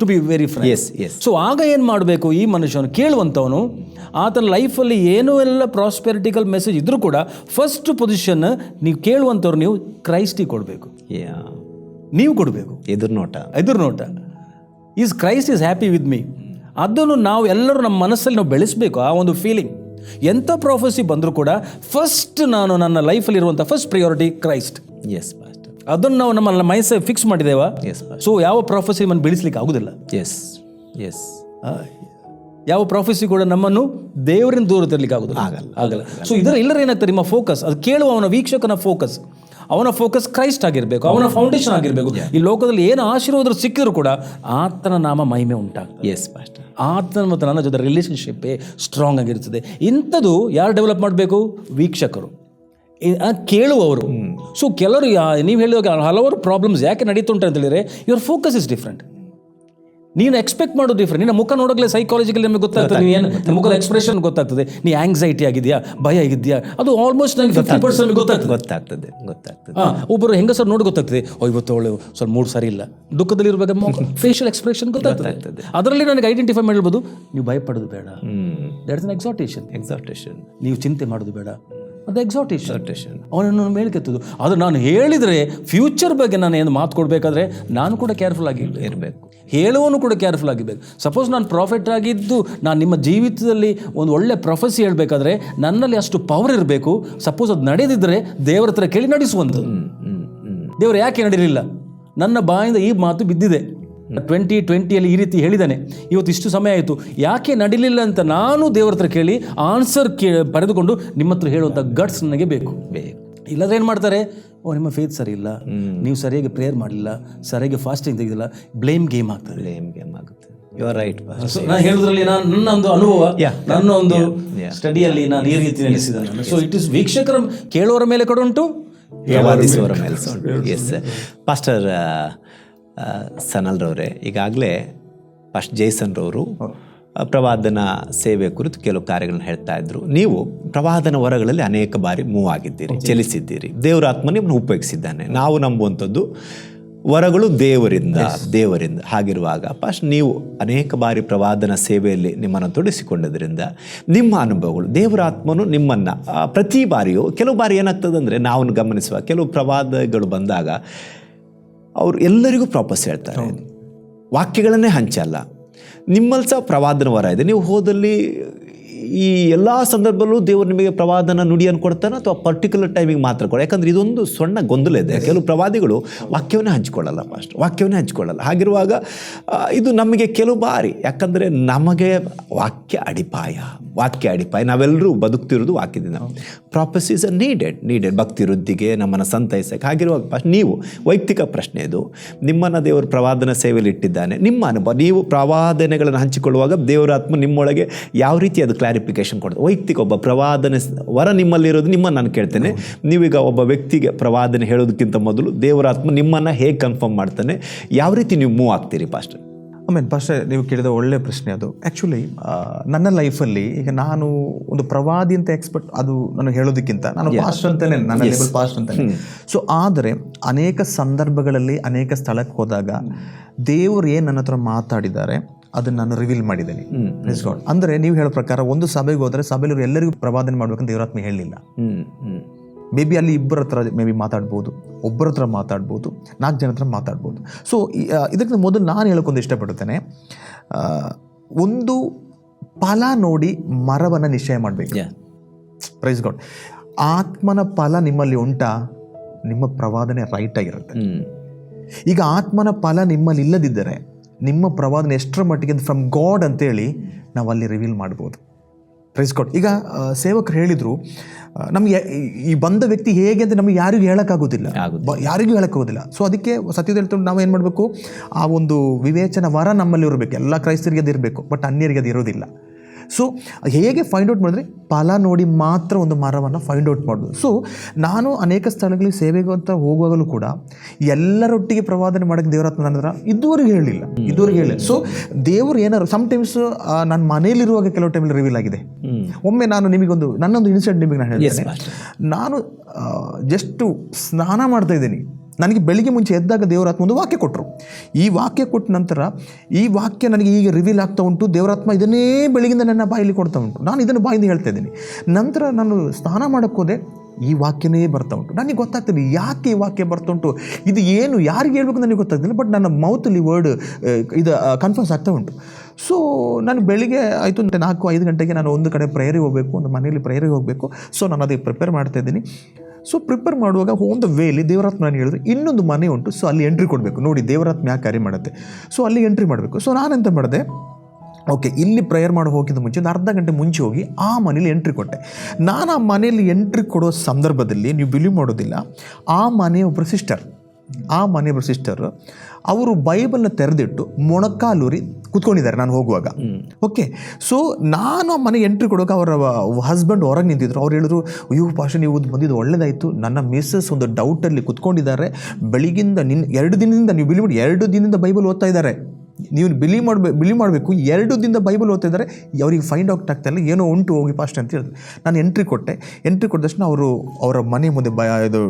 To be very fry yes yes so ಆಗ ಏನು ಮಾಡಬೇಕು ಈ ಮನುಷ್ಯನು? ಕೇಳುವಂಥವನು ಆತನ ಲೈಫಲ್ಲಿ ಏನೂ ಎಲ್ಲ ಪ್ರಾಸ್ಪೆರಿಟಿಕಲ್ ಮೆಸೇಜ್ ಇದ್ದರೂ ಕೂಡ ಫಸ್ಟ್ ಪೊಸಿಷನ್ ನೀವು ಕೇಳುವಂಥವ್ರು ನೀವು ಕ್ರೈಸ್ಟಿಗೆ ಕೊಡಬೇಕು. ನೀವು ಕೊಡಬೇಕು. ಎದುರು ನೋಟ ಎದುರು ನೋಟ is Christ is happy with me ಅದನ್ನು ನಾವು ಎಲ್ಲರೂ ನಮ್ಮ ಮನಸ್ಸಲ್ಲಿ ನಾವು ಬೆಳೆಸಬೇಕು ಆ ಒಂದು ಫೀಲಿಂಗ್ ಎಂಥ ಪ್ರೊಫೆಸಿ ಬಂದರೂ ಕೂಡ ಫಸ್ಟ್ ನಾನು ನನ್ನ ಲೈಫಲ್ಲಿ ಇರುವಂಥ first priority Christ is past ಅದನ್ನು ನಾವು ನಮ್ಮ ಮೈಸೆ ಫಿಕ್ಸ್ ಮಾಡಿದ್ದೇವ? ಎಸ್ ಸೊ ಯಾವ ಪ್ರೊಫೆಸಿ ನಮ್ಮನ್ನು ಬೆಳೆಸಲಿಕ್ಕೆ ಆಗೋದಿಲ್ಲ? ಎಸ್ ಎಸ್ ಯಾವ ಪ್ರೊಫೆಸಿ ಕೂಡ ನಮ್ಮನ್ನು ದೇವರಿಂದ ದೂರ ತರಲಿಕ್ಕೆ ಆಗುದಿಲ್ಲ. ಆಗಲ್ಲ. ಆಗಲ್ಲ. ಸೊ ಇದರ ಎಲ್ಲರ ಏನಾಗ್ತದೆ? ನಿಮ್ಮ ಫೋಕಸ್ ಅದು ಕೇಳುವ ಅವನ ವೀಕ್ಷಕನ ಫೋಕಸ್ ಅವನ ಫೋಕಸ್ ಕ್ರೈಸ್ಟ್ ಆಗಿರಬೇಕು ಅವನ ಫೌಂಡೇಶನ್ ಆಗಿರಬೇಕು. ಈ ಲೋಕದಲ್ಲಿ ಏನು ಆಶೀರ್ವಾದ ಸಿಕ್ಕಿದ್ರು ಕೂಡ ಆತನ ನಾಮ ಮಹಿಮೆ ಉಂಟಾಗ್ತದೆ. ಎಸ್ ಮಾಸ್ಟರ್ ಆತನ ಮತ್ತು ನನ್ನ ಜೊತೆ ರಿಲೇಷನ್ಶಿಪ್ಪೇ ಸ್ಟ್ರಾಂಗ್ ಆಗಿರ್ತದೆ. ಇಂಥದ್ದು ಯಾರು ಡೆವಲಪ್ ಮಾಡಬೇಕು? ವೀಕ್ಷಕರು. ಕೇಳುವವರು. ಸೊ ಕೆಲವರು ನೀವು ಹೇಳಿದಾಗ ಹಲವಾರು ಪ್ರಾಬ್ಲಮ್ಸ್ ಯಾಕೆ ನಡೀತುಂಟು ಅಂತ ಹೇಳಿದರೆ ಯುವರ್ ಫೋಕಸ್ ಇಸ್ ಡಿಫ್ರೆಂಟ್ ನೀನು ಎಕ್ಸ್ಪೆಕ್ಟ್ ಮಾಡೋದು ಡಿಫ್ರೆಂಟ್ ನಿನ್ನ ಮುಖ ನೋಡೋಕ್ಲೆ ಸೈಕಾಲಜಿಕಲಿ ನಮಗೆ ಗೊತ್ತಾಗ್ತದೆ. ನೀವು ಏನು ಮುಖದ ಎಕ್ಸ್ಪ್ರೆಷನ್ ಗೊತ್ತಾಗ್ತದೆ. ನೀ ಆಂಗ್ಸೈಟಿ ಆಗಿದೆಯಾ ಭಯ ಇದೆಯಾ ಅದು ಆಲ್ಮೋಸ್ಟ್ ನನಗೆ ಫಿಫ್ಟಿ ಪರ್ಸೆಂಟ್ ಗೊತ್ತಾಗ್ತದೆ. ಗೊತ್ತಾಗ್ತದೆ. ಗೊತ್ತಾಗ್ತದೆ. ಹಾಂ ಒಬ್ಬರು ಹೆಂಗಸರು ನೋಡಿ ಗೊತ್ತಾಗ್ತದೆ. ಓ ಇವತ್ತು ಅವಳು ಸ್ವಲ್ಪ ಮೂಡ್ ಸರಿ ಇಲ್ಲ. ದುಃಖದಲ್ಲಿ ಇರುವಾಗ ಫೇಶಿಯಲ್ ಎಕ್ಸ್ಪ್ರೆಷನ್ ಗೊತ್ತಾಗ್ತದೆ. ಅದರಲ್ಲಿ ನನಗೆ ಐಡೆಂಟಿಫೈ ಮಾಡಿರ್ಬೋದು ನೀವು ಭಯಪಡೋದು ಬೇಡ. ದಟ್ ದಟ್ಸ್ ಅನ್ ಎಕ್ಸಾಟೇಷನ್ ಎಕ್ಸಾಟೇಷನ್ ನೀವು ಚಿಂತೆ ಮಾಡೋದು ಬೇಡ. ಅದು ಎಕ್ಸಾಟೇಷನ್ ಅವನನ್ನು ಮೇಲ್ಕೆತ್ತದು ಅದು ನಾನು ಹೇಳಿದರೆ ಫ್ಯೂಚರ್ ಬಗ್ಗೆ ನಾನು ಏನು ಮಾತು ಕೊಡಬೇಕಾದ್ರೆ ನಾನು ಕೂಡ ಕೇರ್ಫುಲ್ ಆಗಿ ಇರಬೇಕು. ಹೇಳುವನು ಕೂಡ ಕೇರ್ಫುಲ್ ಆಗಿರಬೇಕು ಸಪೋಸ್ ನಾನು ಪ್ರಾಫಿಟ್ ಆಗಿದ್ದು ನಾನು ನಿಮ್ಮ ಜೀವಿತದಲ್ಲಿ ಒಂದು ಒಳ್ಳೆ ಪ್ರೊಫೆಸಿ ಹೇಳಬೇಕಾದ್ರೆ ನನ್ನಲ್ಲಿ ಅಷ್ಟು ಪವರ್ ಇರಬೇಕು. ಸಪೋಸ್ ಅದು ನಡೆದಿದ್ದರೆ ದೇವರ ಹತ್ರ ಕೇಳಿ ನಡೆಸುವಂಥದ್ದು. ದೇವರು ಯಾಕೆ ನಡೀಲಿಲ್ಲ? ನನ್ನ ಬಾಯಿಂದ ಈ ಮಾತು ಬಿದ್ದಿದೆ. ಟ್ವೆಂಟಿ ಟ್ವೆಂಟಿಯಲ್ಲಿ ಈ ರೀತಿ ಹೇಳಿದ್ದಾನೆ ಇವತ್ತು ಇಷ್ಟು ಸಮಯ ಆಯಿತು. ಯಾಕೆ ನಡಿಲಿಲ್ಲ ಅಂತ ನಾನು ದೇವ್ರ ಹತ್ರ ಕೇಳಿ ಆನ್ಸರ್ ಕೇ ಪಡೆದುಕೊಂಡು ನಿಮ್ಮ ಹತ್ರ ಹೇಳುವಂಥ ಗಟ್ಸ್ ನನಗೆ ಬೇಕು. ಬೇಕು. ಇಲ್ಲದ್ರೆ ಏನು ಮಾಡ್ತಾರೆ? ಓ ನಿಮ್ಮ ಫೇತ್ ಸರಿ ಇಲ್ಲ. ನೀವು ಸರಿಯಾಗಿ ಪ್ರೇಯರ್ ಮಾಡಲಿಲ್ಲ ಸರಿಯಾಗಿ ಫಾಸ್ಟಿಂಗ್ ತೆಗೆದಿಲ್ಲ. ಬ್ಲೇಮ್ ಗೇಮ್ ಆಗ್ತದೆ. ಬ್ಲೇಮ್ ಗೇಮ್ ಆಗುತ್ತೆ. ಯು ಆರ್ ರೈಟ್ ನಾನು ಹೇಳೋದ್ರಲ್ಲಿ ನಾನು ನನ್ನ ಒಂದು ಅನುಭವ. ನನ್ನ ಒಂದು. ಸ್ಟಡಿಯಲ್ಲಿ ನಾನು ಈ ರೀತಿ ಸೊ ಇಟ್ ಇಸ್ ವೀಕ್ಷಕರ ಕೇಳೋರ ಮೇಲೆ ಕೂಡ ಉಂಟು ಪ್ರವಾದಿಸುವವರ ಮೇಲೆ ಎಸ್ ಪಾಸ್ಟರ್ ಸನಲ್ರವರೇ ಈಗಾಗಲೇ ಫಸ್ಟ್ ಜೈಸನ್ರವರು ಪ್ರವಾದನ ಸೇವೆ ಕುರಿತು ಕೆಲವು ಕಾರ್ಯಗಳನ್ನ ಹೇಳ್ತಾ ಇದ್ರು. ನೀವು ಪ್ರವಾದನ ಹೊರಗಳಲ್ಲಿ ಅನೇಕ ಬಾರಿ ಮೂವ್ ಆಗಿದ್ದೀರಿ ಚಲಿಸಿದ್ದೀರಿ. ದೇವರ ಆತ್ಮ ನಿಮ್ಮನ್ನು ಉಪಯೋಗಿಸಿದ್ದಾನೆ. ನಾವು ನಂಬುವಂಥದ್ದು ವರಗಳು ದೇವರಿಂದ ದೇವರಿಂದ. ಹಾಗಿರುವಾಗ ಫಸ್ಟ್ ನೀವು ಅನೇಕ ಬಾರಿ ಪ್ರವಾದನ ಸೇವೆಯಲ್ಲಿ ನಿಮ್ಮನ್ನು ತೊಡಗಿಸಿಕೊಂಡದ್ರಿಂದ ನಿಮ್ಮ ಅನುಭವಗಳು ದೇವರ ಆತ್ಮನು ನಿಮ್ಮನ್ನು ಪ್ರತಿ ಬಾರಿಯೂ ಕೆಲವು ಬಾರಿ ಏನಾಗ್ತದೆ ಅಂದರೆ ನಾವು ಗಮನಿಸುವ ಕೆಲವು ಪ್ರವಾದಗಳು ಬಂದಾಗ ಅವರು ಎಲ್ಲರಿಗೂ ಪ್ರಾಪಸ್ ಹೇಳ್ತಾರೆ. ವಾಕ್ಯಗಳನ್ನೇ ಹಂಚಲ್ಲ. ನಿಮ್ಮಲ್ಲಿ ಸಹ ಪ್ರವಾದನ ವರ ಇದೆ. ನೀವು ಹೋದಲ್ಲಿ ಈ ಎಲ್ಲ ಸಂದರ್ಭದಲ್ಲೂ ದೇವರು ನಿಮಗೆ ಪ್ರವಾದನ ನುಡಿಯನ್ನು ಕೊಡ್ತಾನೆ ಅಥವಾ ಪರ್ಟಿಕ್ಯುಲರ್ ಟೈಮಿಗೆ ಮಾತ್ರ ಕೊಡ ಯಾಕಂದ್ರೆ ಇದೊಂದು ಸಣ್ಣ ಗೊಂದಲ ಇದೆ. ಕೆಲವು ಪ್ರವಾದಿಗಳು ವಾಕ್ಯವನ್ನೇ ಹಂಚಿಕೊಳ್ಳಲ್ಲ ಫಸ್ಟ್ ವಾಕ್ಯವನ್ನೇ ಹಂಚಿಕೊಳ್ಳಲ್ಲ. ಹಾಗಿರುವಾಗ ಇದು ನಮಗೆ ಕೆಲವು ಬಾರಿ. ಯಾಕಂದರೆ ನಮಗೆ ವಾಕ್ಯ ಅಡಿಪಾಯ. ವಾಕ್ಯ ಅಡಿಪಾಯ. ನಾವೆಲ್ಲರೂ ಬದುಕ್ತಿರೋದು ವಾಕ್ಯದಿಂದ. ಪ್ರಾಪಸೀಸ್ ಆರ್ ನೀಡೆಡ್ ನೀಡೆಡ್ ಭಕ್ತಿ ವೃದ್ಧಿಗೆ ನಮ್ಮನ್ನು ಸಂತೈಸಕ್ಕೆ. ಹಾಗಿರುವಾಗ ಫಸ್ಟ್ ನೀವು ವೈಯಕ್ತಿಕ ಪ್ರಶ್ನೆ ಇದು. ನಿಮ್ಮನ್ನು ದೇವರು ಪ್ರವಾದನ ಸೇವೆಯಲ್ಲಿ ಇಟ್ಟಿದ್ದಾನೆ. ನಿಮ್ಮ ಅನುಭವ. ನೀವು ಪ್ರವಾದನೆಗಳನ್ನು ಹಂಚಿಕೊಳ್ಳುವಾಗ ದೇವರ ಆತ್ಮ ನಿಮ್ಮೊಳಗೆ ಯಾವ ರೀತಿ ಅದು ಕ್ಲಾರಿಫಿಕೇಶನ್ ಕೊಡ್ತದೆ ವೈಯಕ್ತಿಕ ಒಬ್ಬ ಪ್ರವಾದನೆ ವರ ನಿಮ್ಮಲ್ಲಿರೋದು ನಿಮ್ಮನ್ನು ನಾನು ಕೇಳ್ತೇನೆ. ನೀವೀಗ ಒಬ್ಬ ವ್ಯಕ್ತಿಗೆ ಪ್ರವಾದನೆ ಹೇಳೋದಕ್ಕಿಂತ ಮೊದಲು ದೇವರ ಆತ್ಮ ನಿಮ್ಮನ್ನು ಹೇಗೆ ಕನ್ಫರ್ಮ್ ಮಾಡ್ತಾನೆ? ಯಾವ ರೀತಿ ನೀವು ಮೂವ್ ಆಗ್ತೀರಿ ಪಾಸ್ಟರ್ ಆಮೇಲೆ ಫಸ್ಟ್ ನೀವು ಕೇಳಿದ ಒಳ್ಳೆ ಪ್ರಶ್ನೆ ಅದು. ಆ್ಯಕ್ಚುಲಿ ನನ್ನ ಲೈಫಲ್ಲಿ ಈಗ ನಾನು ಒಂದು ಪ್ರವಾದಿ ಅಂತ ಎಕ್ಸ್ಪೆಕ್ಟ್ ಅದು ನಾನು ಹೇಳೋದಕ್ಕಿಂತ ನಾನು ಪಾಸ್ಟ್ ಅಂತಲೇ ನನ್ನ ಲೆವೆಲ್ ಪಾಸ್ಟ್ ಅಂತಲೇ ಸೊ ಆದರೆ ಅನೇಕ ಸಂದರ್ಭಗಳಲ್ಲಿ ಅನೇಕ ಸ್ಥಳಕ್ಕೆ ಹೋದಾಗ ದೇವರು ಏನು ನನ್ನ ಹತ್ರ ಮಾತಾಡಿದ್ದಾರೆ ಅದನ್ನು ನಾನು ರಿವೀಲ್ ಮಾಡಿದ್ದೇನೆ. ಅಂದ್ರೆ ನೀವು ಹೇಳೋ ಪ್ರಕಾರ ಒಂದು ಸಭೆಗೆ ಹೋದರೆ ಸಭೆಯಲ್ಲಿ ಎಲ್ಲರಿಗೂ ಪ್ರವಾದನೆ ಮಾಡ್ಬೇಕಂತ ದೇವರಾತ್ಮ ಹೇಳಲಿಲ್ಲ. ಮೇ ಬಿ ಅಲ್ಲಿ ಇಬ್ಬರ ಹತ್ರ ಮೇ ಬಿ ಮಾತಾಡ್ಬೋದು ಒಬ್ಬರ ಹತ್ರ ಮಾತಾಡ್ಬೋದು ನಾಲ್ಕು ಜನ ಹತ್ರ ಮಾತಾಡ್ಬೋದು. ಸೊ ಇದಕ್ಕೆ ಮೊದಲು ನಾನು ಹೇಳೋಕ್ಕೊಂದು ಇಷ್ಟಪಡ್ತೇನೆ ಒಂದು ಫಲ ನೋಡಿ ಮರವನ್ನು ನಿಶ್ಚಯ ಮಾಡಬೇಕು. ಪ್ರೈಸ್ ಗಾಡ್ ಆತ್ಮನ ಫಲ ನಿಮ್ಮಲ್ಲಿ ಉಂಟಾ ನಿಮ್ಮ ಪ್ರವಾದನೆ ರೈಟ್ ಆಗಿರುತ್ತೆ. ಈಗ ಆತ್ಮನ ಫಲ ನಿಮ್ಮಲ್ಲಿ ಇಲ್ಲದಿದ್ದರೆ ನಿಮ್ಮ ಪ್ರವಾದನೆ ಎಷ್ಟರ ಮಟ್ಟಿಗೆ ಫ್ರಮ್ ಗಾಡ್ ಅಂತೇಳಿ ನಾವು ಅಲ್ಲಿ ರಿವೀಲ್ ಮಾಡ್ಬೋದು. ಪ್ರೈಸ್ ಗಾಡ್ ಈಗ ಸೇವಕರು ಹೇಳಿದರು ನಮಗೆ ಈ ಬಂದ ವ್ಯಕ್ತಿ ಹೇಗೆ ಅಂತ ನಮಗೆ ಯಾರಿಗೂ ಹೇಳೋಕ್ಕಾಗೋದಿಲ್ಲ ಯಾರಿಗೂ ಹೇಳೋಕ್ಕಾಗೋದಿಲ್ಲ ಸೊ ಅದಕ್ಕೆ ಸತ್ಯದ ಹೇಳ್ಕೊಂಡು ನಾವು ಏನು ಮಾಡಬೇಕು? ಆ ಒಂದು ವಿವೇಚನ ವರ ನಮ್ಮಲ್ಲಿ ಇರಬೇಕು. ಎಲ್ಲ ಕ್ರೈಸ್ತರಿಗೆ ಅದು ಇರಬೇಕು ಬಟ್ ಅನ್ಯರಿಗೆ ಅದು ಇರೋದಿಲ್ಲ. ಸೊ ಹೇಗೆ ಫೈಂಡ್ ಔಟ್ ಮಾಡಿದ್ರೆ? ಫಲ ನೋಡಿ ಮಾತ್ರ ಒಂದು ಮರವನ್ನು ಫೈಂಡ್ ಔಟ್ ಮಾಡೋದು. ಸೊ ನಾನು ಅನೇಕ ಸ್ಥಳಗಳಿಗೆ ಸೇವೆಗೆ ಅಂತ ಹೋಗುವಾಗಲೂ ಕೂಡ ಎಲ್ಲರೊಟ್ಟಿಗೆ ಪ್ರವಾದನೆ ಮಾಡೋಕ್ಕೆ ದೇವರಾತ್ಮ ನನ್ನ ಇದುವರೆಗೆ ಹೇಳಿಲ್ಲ ಇದುವರೆಗೆ ಹೇಳಿಲ್ಲ ಸೊ ದೇವರು ಏನಾರು ಸಮ್ಟೈಮ್ಸ್ ನನ್ನ ಮನೆಯಲ್ಲಿರುವಾಗ ಕೆಲವು ಟೈಮಲ್ಲಿ ರಿವೀಲ್ ಆಗಿದೆ. ಒಮ್ಮೆ ನಾನು ನಿಮಗೊಂದು ನನ್ನೊಂದು ಇನ್ಸಿಡೆಂಟ್ ನಿಮಗೆ ನಾನು ಹೇಳ್ತೇನೆ. ನಾನು ಜಸ್ಟು ಸ್ನಾನ ಮಾಡ್ತಾ ಇದ್ದೀನಿ. ನನಗೆ ಬೆಳಿಗ್ಗೆ ಮುಂಚೆ ಎದ್ದಾಗ ದೇವರಾತ್ಮ ಒಂದು ವಾಕ್ಯ ಕೊಟ್ಟರು ಈ ವಾಕ್ಯ ಕೊಟ್ಟ ನಂತರ ಈ ವಾಕ್ಯ ನನಗೆ ಈಗ ರಿವೀಲ್ ಆಗ್ತಾ ಉಂಟು. ದೇವರಾತ್ಮ ಇದನ್ನೇ ಬೆಳಗಿಂದ ನನ್ನ ಬಾಯಲ್ಲಿ ಕೊಡ್ತಾ ಉಂಟು. ನಾನು ಇದನ್ನು ಬಾಯಿಂದ ಹೇಳ್ತಾ ಇದ್ದೀನಿ. ನಂತರ ನಾನು ಸ್ನಾನ ಮಾಡೋಕ್ಕೋದೆ ಈ ವಾಕ್ಯನೇ ಬರ್ತಾ ಉಂಟು. ನನಗೆ ಗೊತ್ತಾಗ್ತದೆ ಯಾಕೆ ಈ ವಾಕ್ಯ ಬರ್ತಾ ಉಂಟು. ಇದು ಏನು, ಯಾರಿಗೆ ಹೇಳ್ಬೇಕು ನನಗೆ ಗೊತ್ತಾಗ್ತಿಲ್ಲ ಬಟ್ ನನ್ನ ಮೌತಲ್ಲಿ ವರ್ಡ್ ಇದು ಕನ್ಫರ್ಸ್ ಆಗ್ತಾ ಉಂಟು. ಸೊ ನಾನು ಬೆಳಿಗ್ಗೆ ಆಯಿತು ನಾಲ್ಕು, ಐದು ಗಂಟೆಗೆ ನಾನು ಒಂದು ಕಡೆ ಪ್ರೇಯರಿಗೆ ಹೋಗಬೇಕು, ಒಂದು ಮನೆಯಲ್ಲಿ ಪ್ರೇಯರಿಗೆ ಹೋಗಬೇಕು. ಸೊ ನಾನು ಅದಕ್ಕೆ ಪ್ರಿಪೇರ್ ಮಾಡ್ತಾ ಇದ್ದೀನಿ. ಸೊ ಪ್ರಿಪೇರ್ ಮಾಡುವಾಗ ಹೋಮ್ ದ ವೇಲಿ ದೇವರಾತ್ಮ ನಾನು ಹೇಳಿದ್ರೆ, ಇನ್ನೊಂದು ಮನೆ ಉಂಟು ಸೊ ಅಲ್ಲಿ ಎಂಟ್ರಿ ಕೊಡಬೇಕು. ನೋಡಿ, ದೇವರಾತ್ಮ ಯಾಕೆ ಕಾರ್ಯ ಮಾಡುತ್ತೆ. ಸೊ ಅಲ್ಲಿ ಎಂಟ್ರಿ ಮಾಡಬೇಕು. ಸೊ ನಾನೆಂತ ಮಾಡಿದೆ? ಓಕೆ ಇಲ್ಲಿ ಪ್ರೇಯರ್ ಮಾಡಿ ಹೋಗಿದ್ದ ಮುಂಚೆ, ಒಂದು ಅರ್ಧ ಗಂಟೆ ಮುಂಚೆ ಹೋಗಿ ಆ ಮನೇಲಿ ಎಂಟ್ರಿ ಕೊಟ್ಟೆ. ನಾನು ಆ ಮನೆಯಲ್ಲಿ ಎಂಟ್ರಿ ಕೊಡೋ ಸಂದರ್ಭದಲ್ಲಿ ನೀವು ಬಿಲೀವ್ ಮಾಡೋದಿಲ್ಲ, ಆ ಮನೆಯ ಒಬ್ಬರು ಸಿಸ್ಟರ್ ಆ ಮನೆಯೊಬ್ಬರು ಸಿಸ್ಟರ್ ಅವರು ಬೈಬಲ್ನ ತೆರೆದಿಟ್ಟು ಮೊಣಕಾಲೂರಿ ಕುತ್ಕೊಂಡಿದ್ದಾರೆ ನಾನು ಹೋಗುವಾಗ. ಓಕೆ ಸೊ ನಾನು ಮನೆಗೆ ಎಂಟ್ರಿ ಕೊಡೋಕೆ ಅವರ ಹಸ್ಬೆಂಡ್ ಹೊರಗೆ ನಿಂತಿದ್ರು. ಅವ್ರು ಹೇಳಿದ್ರು ಅಯ್ಯೋ ಪಾಶ ನೀವು ಬಂದಿದ್ದು ಒಳ್ಳೇದಾಯಿತು. ನನ್ನ ಮಿಸ್ಸಸ್ ಒಂದು ಡೌಟಲ್ಲಿ ಕುತ್ಕೊಂಡಿದ್ದಾರೆ. ಬೆಳಗಿಂದ ನಿನ್ನ ಎರಡು ದಿನದಿಂದ ನೀವು ಬಿಲ್ಬಿಟ್ಟು ಎರಡು ದಿನದಿಂದ ಬೈಬಲ್ ಓದ್ತಾ ಇದ್ದಾರೆ. ನೀವು ಬಿಲಿ ಮಾಡಬೇಕು ಬಿಲಿ ಮಾಡಬೇಕು. ಎರಡು ದಿನದ ಬೈಬಲ್ ಓದ್ತಿದ್ದಾರೆ ಅವರಿಗೆ ಫೈಂಡ್ ಔಟ್ ಆಗ್ತಾ ಇಲ್ಲ ಏನೋ ಉಂಟು ಹೋಗಿ ಫಾಸ್ಟ್ ಅಂತ ಹೇಳಿದ್ರು ನಾನು ಎಂಟ್ರಿ ಕೊಟ್ಟೆ. ಎಂಟ್ರಿ ಕೊಟ್ಟ ತಕ್ಷಣ ಅವರು ಅವರ ಮನೆ ಮುಂದೆ ಬ ಇದು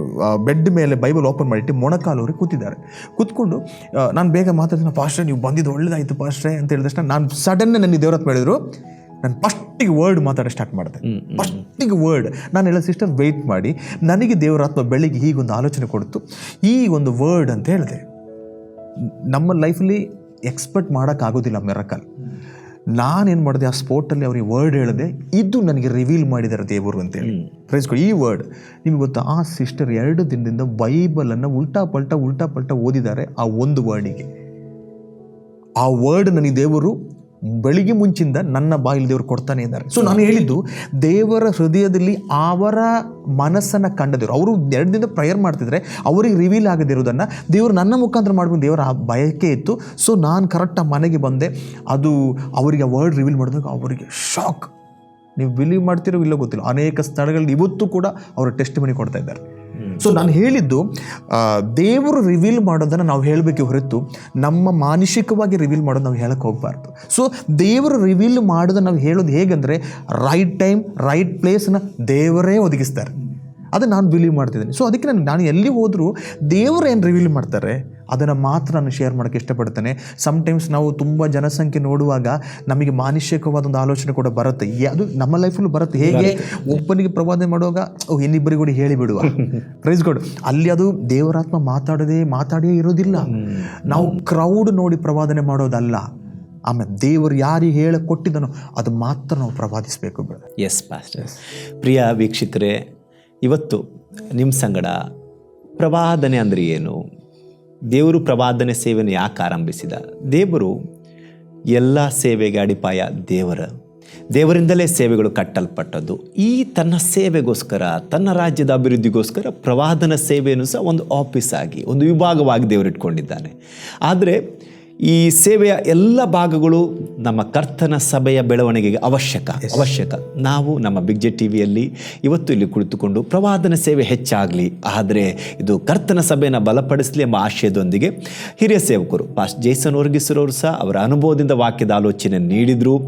ಬೆಡ್ ಮೇಲೆ ಬೈಬಲ್ ಓಪನ್ ಮಾಡಿಟ್ಟು ಮೊಣಕಾಲು ಕೂತಿದ್ದಾರೆ. ಕೂತ್ಕೊಂಡು ನಾನು ಬೇಗ ಮಾತಾಡ್ತೀನಿ ಪಾಸ್ಟ್ರೆ ನೀವು ಬಂದಿದ್ದು ಒಳ್ಳೇದಾಯಿತು ಪಾಸ್ಟ್ರೆ ಅಂತ ಹೇಳಿದ ತಕ್ಷಣ ನಾನು ಸಡನ್ನೇ ನನಗೆ ದೇವರತ್ ಹೇಳಿದ್ರು ನಾನು ಫಸ್ಟಿಗೆ ವರ್ಡ್ ಮಾತಾಡೋ ಸ್ಟಾರ್ಟ್ ಮಾಡಿದೆ. ಫಸ್ಟಿಗೆ ವರ್ಡ್ ನಾನು ಹೇಳೋ ಸಿಸ್ಟರ್ ವೆಯ್ಟ್ ಮಾಡಿ ನನಗೆ ದೇವರಾತ್ಮ ಬೆಳಿಗ್ಗೆ ಹೀಗೊಂದು ಆಲೋಚನೆ ಕೊಡ್ತು. ಈ ಒಂದು ವರ್ಡ್ ಅಂತ ಹೇಳಿದೆ. ನಮ್ಮ ಲೈಫಲ್ಲಿ ಎಕ್ಸ್ಪೆಕ್ಟ್ ಮಾಡೋಕ್ಕಾಗೋದಿಲ್ಲ ಮೆರಕಲ್. ನಾನೇನು ಮಾಡಿದೆ ಆ ಸ್ಪೋರ್ಟಲ್ಲಿ ಅವ್ರಿಗೆ ವರ್ಡ್ ಹೇಳಿದೆ ಇದು ನನಗೆ ರಿವೀಲ್ ಮಾಡಿದ್ದಾರೆ ದೇವರು ಅಂತೇಳಿ. ಪ್ರೈಸ್ ಈ ವರ್ಡ್ ನಿಮ್ಗೆ ಗೊತ್ತಾ ಆ ಸಿಸ್ಟರ್ ಎರಡು ದಿನದಿಂದ ಬೈಬಲನ್ನು ಉಲ್ಟಾ ಪಲ್ಟಾ ಉಲ್ಟಾ ಪಲ್ಟಾ ಓದಿದ್ದಾರೆ ಆ ಒಂದು ವರ್ಡಿಗೆ ಆ ವರ್ಡ್ ನನಗೆ ದೇವರು ಬೆಳಿಗ್ಗೆ ಮುಂಚಿಂದ ನನ್ನ ಬಾಯಲ್ಲಿ ದೇವರು ಕೊಡ್ತಾನೆ ಇದ್ದಾರೆ. ಸೊ ನಾನು ಹೇಳಿದ್ದು ದೇವರ ಹೃದಯದಲ್ಲಿ ಅವರ ಮನಸ್ಸನ್ನು ಕಂಡ ದೇವರು ಅವರು ಎರಡು ದಿನ ಪ್ರೇಯರ್ ಮಾಡ್ತಿದ್ರೆ ಅವರಿಗೆ ರಿವೀಲ್ ಆಗದಿರೋದನ್ನು ದೇವರು ನನ್ನ ಮುಖಾಂತರ ಮಾಡ್ಬೇಕು ದೇವರ ಆ ಬಯಕೆ ಇತ್ತು. ಸೊ ನಾನು ಕರೆಕ್ಟಾಗಿ ಮನೆಗೆ ಬಂದೆ. ಅದು ಅವರಿಗೆ ವರ್ಡ್ ರಿವೀಲ್ ಮಾಡಿದಾಗ ಅವರಿಗೆ ಶಾಕ್ ನೀವು ಬಿಲೀವ್ ಮಾಡ್ತಿರೋ ಇಲ್ಲೋ ಗೊತ್ತಿಲ್ಲ. ಅನೇಕ ಸ್ಥಳಗಳಲ್ಲಿ ಇವತ್ತು ಕೂಡ ಅವರು ಟೆಸ್ಟ್ ಮನಿ ಕೊಡ್ತಾ ಇದ್ದಾರೆ. ಸೊ ನಾನು ಹೇಳಿದ್ದು ದೇವರು ರಿವೀಲ್ ಮಾಡೋದನ್ನು ನಾವು ಹೇಳಬೇಕು ಹೊರತು ನಮ್ಮ ಮಾನಸಿಕವಾಗಿ ರಿವೀಲ್ ಮಾಡೋದು ನಾವು ಹೇಳಕ್ಕೆ ಹೋಗಬಾರ್ದು. ಸೊ ದೇವರು ರಿವೀಲ್ ಮಾಡೋದು ನಾವು ಹೇಳೋದು ಹೇಗೆಂದರೆ ರೈಟ್ ಟೈಮ್ ರೈಟ್ ಪ್ಲೇಸ್ನ ದೇವರೇ ಒದಗಿಸ್ತಾರೆ. ಅದು ನಾನು ಬಿಲೀವ್ ಮಾಡ್ತಿದ್ದೀನಿ. ಸೊ ಅದಕ್ಕೆ ನಾನು ನಾನು ಎಲ್ಲಿ ಹೋದರೂ ದೇವರು ಏನು ರಿವೀಲ್ ಮಾಡ್ತಾರೆ? ಅದನ್ನು ಮಾತ್ರ ನಾನು ಶೇರ್ ಮಾಡೋಕ್ಕೆ ಇಷ್ಟಪಡ್ತೇನೆ. ಸಮ್ಟೈಮ್ಸ್ ನಾವು ತುಂಬ ಜನಸಂಖ್ಯೆ ನೋಡುವಾಗ ನಮಗೆ ಮಾನುಷಿಕವಾದ ಒಂದು ಆಲೋಚನೆ ಕೂಡ ಬರುತ್ತೆ. ಅದು ನಮ್ಮ ಲೈಫಲ್ಲೂ ಬರುತ್ತೆ. ಹೇಗೆ? ಒಬ್ಬನಿಗೆ ಪ್ರವಾದನೆ ಮಾಡುವಾಗ ಇನ್ನಿಬ್ಬರಿಗೂ ಇನ್ನಿಬ್ಬರಿಗೆ ಕೂಡ ಹೇಳಿಬಿಡುವ ಪ್ರೈಸ್ ಗಾಡ್ ಅಲ್ಲಿ ಅದು ದೇವರಾತ್ಮ ಮಾತಾಡದೆ ಮಾತಾಡಿಯೇ ಇರೋದಿಲ್ಲ. ನಾವು ಕ್ರೌಡ್ ನೋಡಿ ಪ್ರವಾದನೆ ಮಾಡೋದಲ್ಲ. ಆಮೇಲೆ ದೇವರು ಯಾರಿಗೆ ಹೇಳ ಕೊಟ್ಟಿದ್ದನೋ ಅದು ಮಾತ್ರ ನಾವು ಪ್ರವಾದಿಸಬೇಕು ಎಸ್ ಪಾಸ್ಟರ್ ಪ್ರಿಯ ವೀಕ್ಷಕರೇ ಇವತ್ತು ನಿಮ್ಮ ಸಂಗಡ ಪ್ರವಾದನೆ ಅಂದರೆ ಏನು? ದೇವರು ಪ್ರವಾದನೆ ಸೇವೆಯನ್ನು ಯಾಕೆ ಆರಂಭಿಸಿದ? ದೇವರು ಎಲ್ಲ ಸೇವೆಗೆ ಅಡಿಪಾಯ ದೇವರ. ದೇವರಿಂದಲೇ ಸೇವೆಗಳು ಕಟ್ಟಲ್ಪಟ್ಟದ್ದು. ಈ ತನ್ನ ಸೇವೆಗೋಸ್ಕರ, ತನ್ನ ರಾಜ್ಯದ ಅಭಿವೃದ್ಧಿಗೋಸ್ಕರ ಪ್ರವಾದನ ಸೇವೆಯನ್ನು ಸಹ ಒಂದು ಆಫೀಸ್ ಆಗಿ, ಒಂದು ವಿಭಾಗವಾಗಿ ದೇವರಿಟ್ಕೊಂಡಿದ್ದಾನೆ ಆದರೆ ಈ ಸೇವೆಯ ಎಲ್ಲ ಭಾಗಗಳು ನಮ್ಮ ಕರ್ತನ ಸಭೆಯ ಬೆಳವಣಿಗೆಗೆ ಅವಶ್ಯಕ ಅವಶ್ಯಕ. ನಾವು ನಮ್ಮ ಬಿಗ್ಜೆ ಟಿ ವಿಯಲ್ಲಿ ಇವತ್ತು ಇಲ್ಲಿ ಕುಳಿತುಕೊಂಡು ಪ್ರವಾದನ ಸೇವೆ ಹೆಚ್ಚಾಗಲಿ ಆದರೆ ಇದು ಕರ್ತನ ಸಭೆಯನ್ನು ಬಲಪಡಿಸಲಿ ಎಂಬ ಆಶಯದೊಂದಿಗೆ ಹಿರಿಯ ಸೇವಕರು ಪಾಸ್ಟ್ ಜೇಸನ್ ವರ್ಗಿಸಿರೋರು ಸಹ ಅವರ ಅನುಭವದಿಂದ ವಾಕ್ಯದ ಆಲೋಚನೆ ನೀಡಿದರು.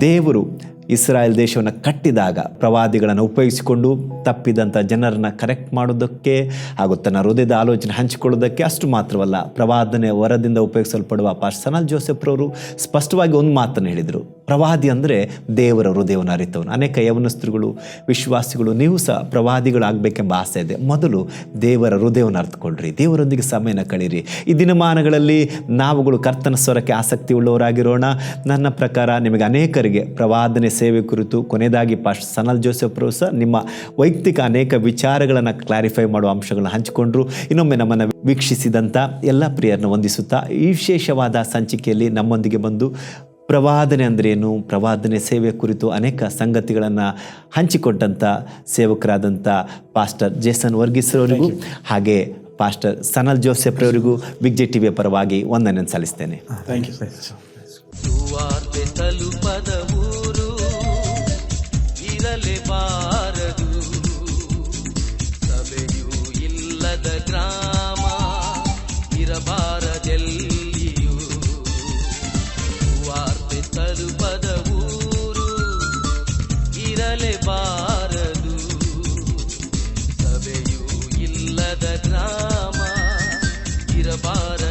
ದೇವರು ಇಸ್ರಾಯೇಲ್ ದೇಶವನ್ನು ಕಟ್ಟಿದಾಗ ಪ್ರವಾದಿಗಳನ್ನು ಉಪಯೋಗಿಸಿಕೊಂಡು ತಪ್ಪಿದಂಥ ಜನರನ್ನು ಕರೆಕ್ಟ್ ಮಾಡೋದಕ್ಕೆ ಹಾಗೂ ತನ್ನ ಹೃದಯದ ಆಲೋಚನೆ ಹಂಚಿಕೊಳ್ಳೋದಕ್ಕೆ ಅಷ್ಟು ಮಾತ್ರವಲ್ಲ, ಪ್ರವಾದನೆ ವರದಿಂದ ಉಪಯೋಗಿಸಲ್ಪಡುವ ಪರ್ಸನಲ್ ಸನಲ್ ಜೋಸೆಫ್ರವರು ಸ್ಪಷ್ಟವಾಗಿ ಒಂದು ಮಾತನ್ನು ಹೇಳಿದರು. ಪ್ರವಾದಿ ಅಂದರೆ ದೇವರ ಹೃದಯವನ್ನು ಅರಿತವನು. ಅನೇಕ ಯವನಸ್ತ್ರಿಗಳು ವಿಶ್ವಾಸಿಗಳು, ನೀವು ಸಹ ಪ್ರವಾದಿಗಳಾಗಬೇಕೆಂಬ ಆಸೆ ಇದೆ. ಮೊದಲು ದೇವರ ಹೃದಯವನ್ನು ಅರ್ಥಕೊಳ್ಳ್ರಿ ದೇವರೊಂದಿಗೆ ಸಮಯನ ಕಳೀರಿ. ಈ ದಿನಮಾನಗಳಲ್ಲಿ ನಾವುಗಳು ಕರ್ತನ ಸ್ವರಕ್ಕೆ ಆಸಕ್ತಿ ಉಳ್ಳವರಾಗಿರೋಣ ನನ್ನ ಪ್ರಕಾರ ನಿಮಗೆ ಅನೇಕರಿಗೆ ಪ್ರವಾದನೆ ಸೇವೆ ಕುರಿತು, ಕೊನೆಯದಾಗಿ ಪಾಶ್ ಸನಲ್ ಜೋಸೆಫ್ ಸಹ ನಿಮ್ಮ ವೈಯಕ್ತಿಕ ಅನೇಕ ವಿಚಾರಗಳನ್ನು ಕ್ಲಾರಿಫೈ ಮಾಡುವ ಅಂಶಗಳನ್ನು ಹಂಚಿಕೊಂಡ್ರು. ಇನ್ನೊಮ್ಮೆ ನಮ್ಮನ್ನು ವೀಕ್ಷಿಸಿದಂಥ ಎಲ್ಲ ಪ್ರಿಯರನ್ನು ವಂದಿಸುತ್ತಾ, ಈ ವಿಶೇಷವಾದ ಸಂಚಿಕೆಯಲ್ಲಿ ನಮ್ಮೊಂದಿಗೆ ಬಂದು ಪ್ರವಾದನೆ ಅಂದ್ರೇನು ಪ್ರವಾದನೆ ಸೇವೆ ಕುರಿತು ಅನೇಕ ಸಂಗತಿಗಳನ್ನು ಹಂಚಿಕೊಟ್ಟಂಥ ಸೇವಕರಾದಂಥ ಪಾಸ್ಟರ್ ಜೇಸನ್ ವರ್ಗೀಸ್ರವರಿಗೂ ಹಾಗೆ ಪಾಸ್ಟರ್ ಸನಲ್ ಜೋಸೆಫ್ರವರಿಗೂ ಬಿಗ್ ಜೆ ಟಿವಿಯ ಪರವಾಗಿ ವಂದನೆ ಸಲ್ಲಿಸ್ತೇನೆ. பார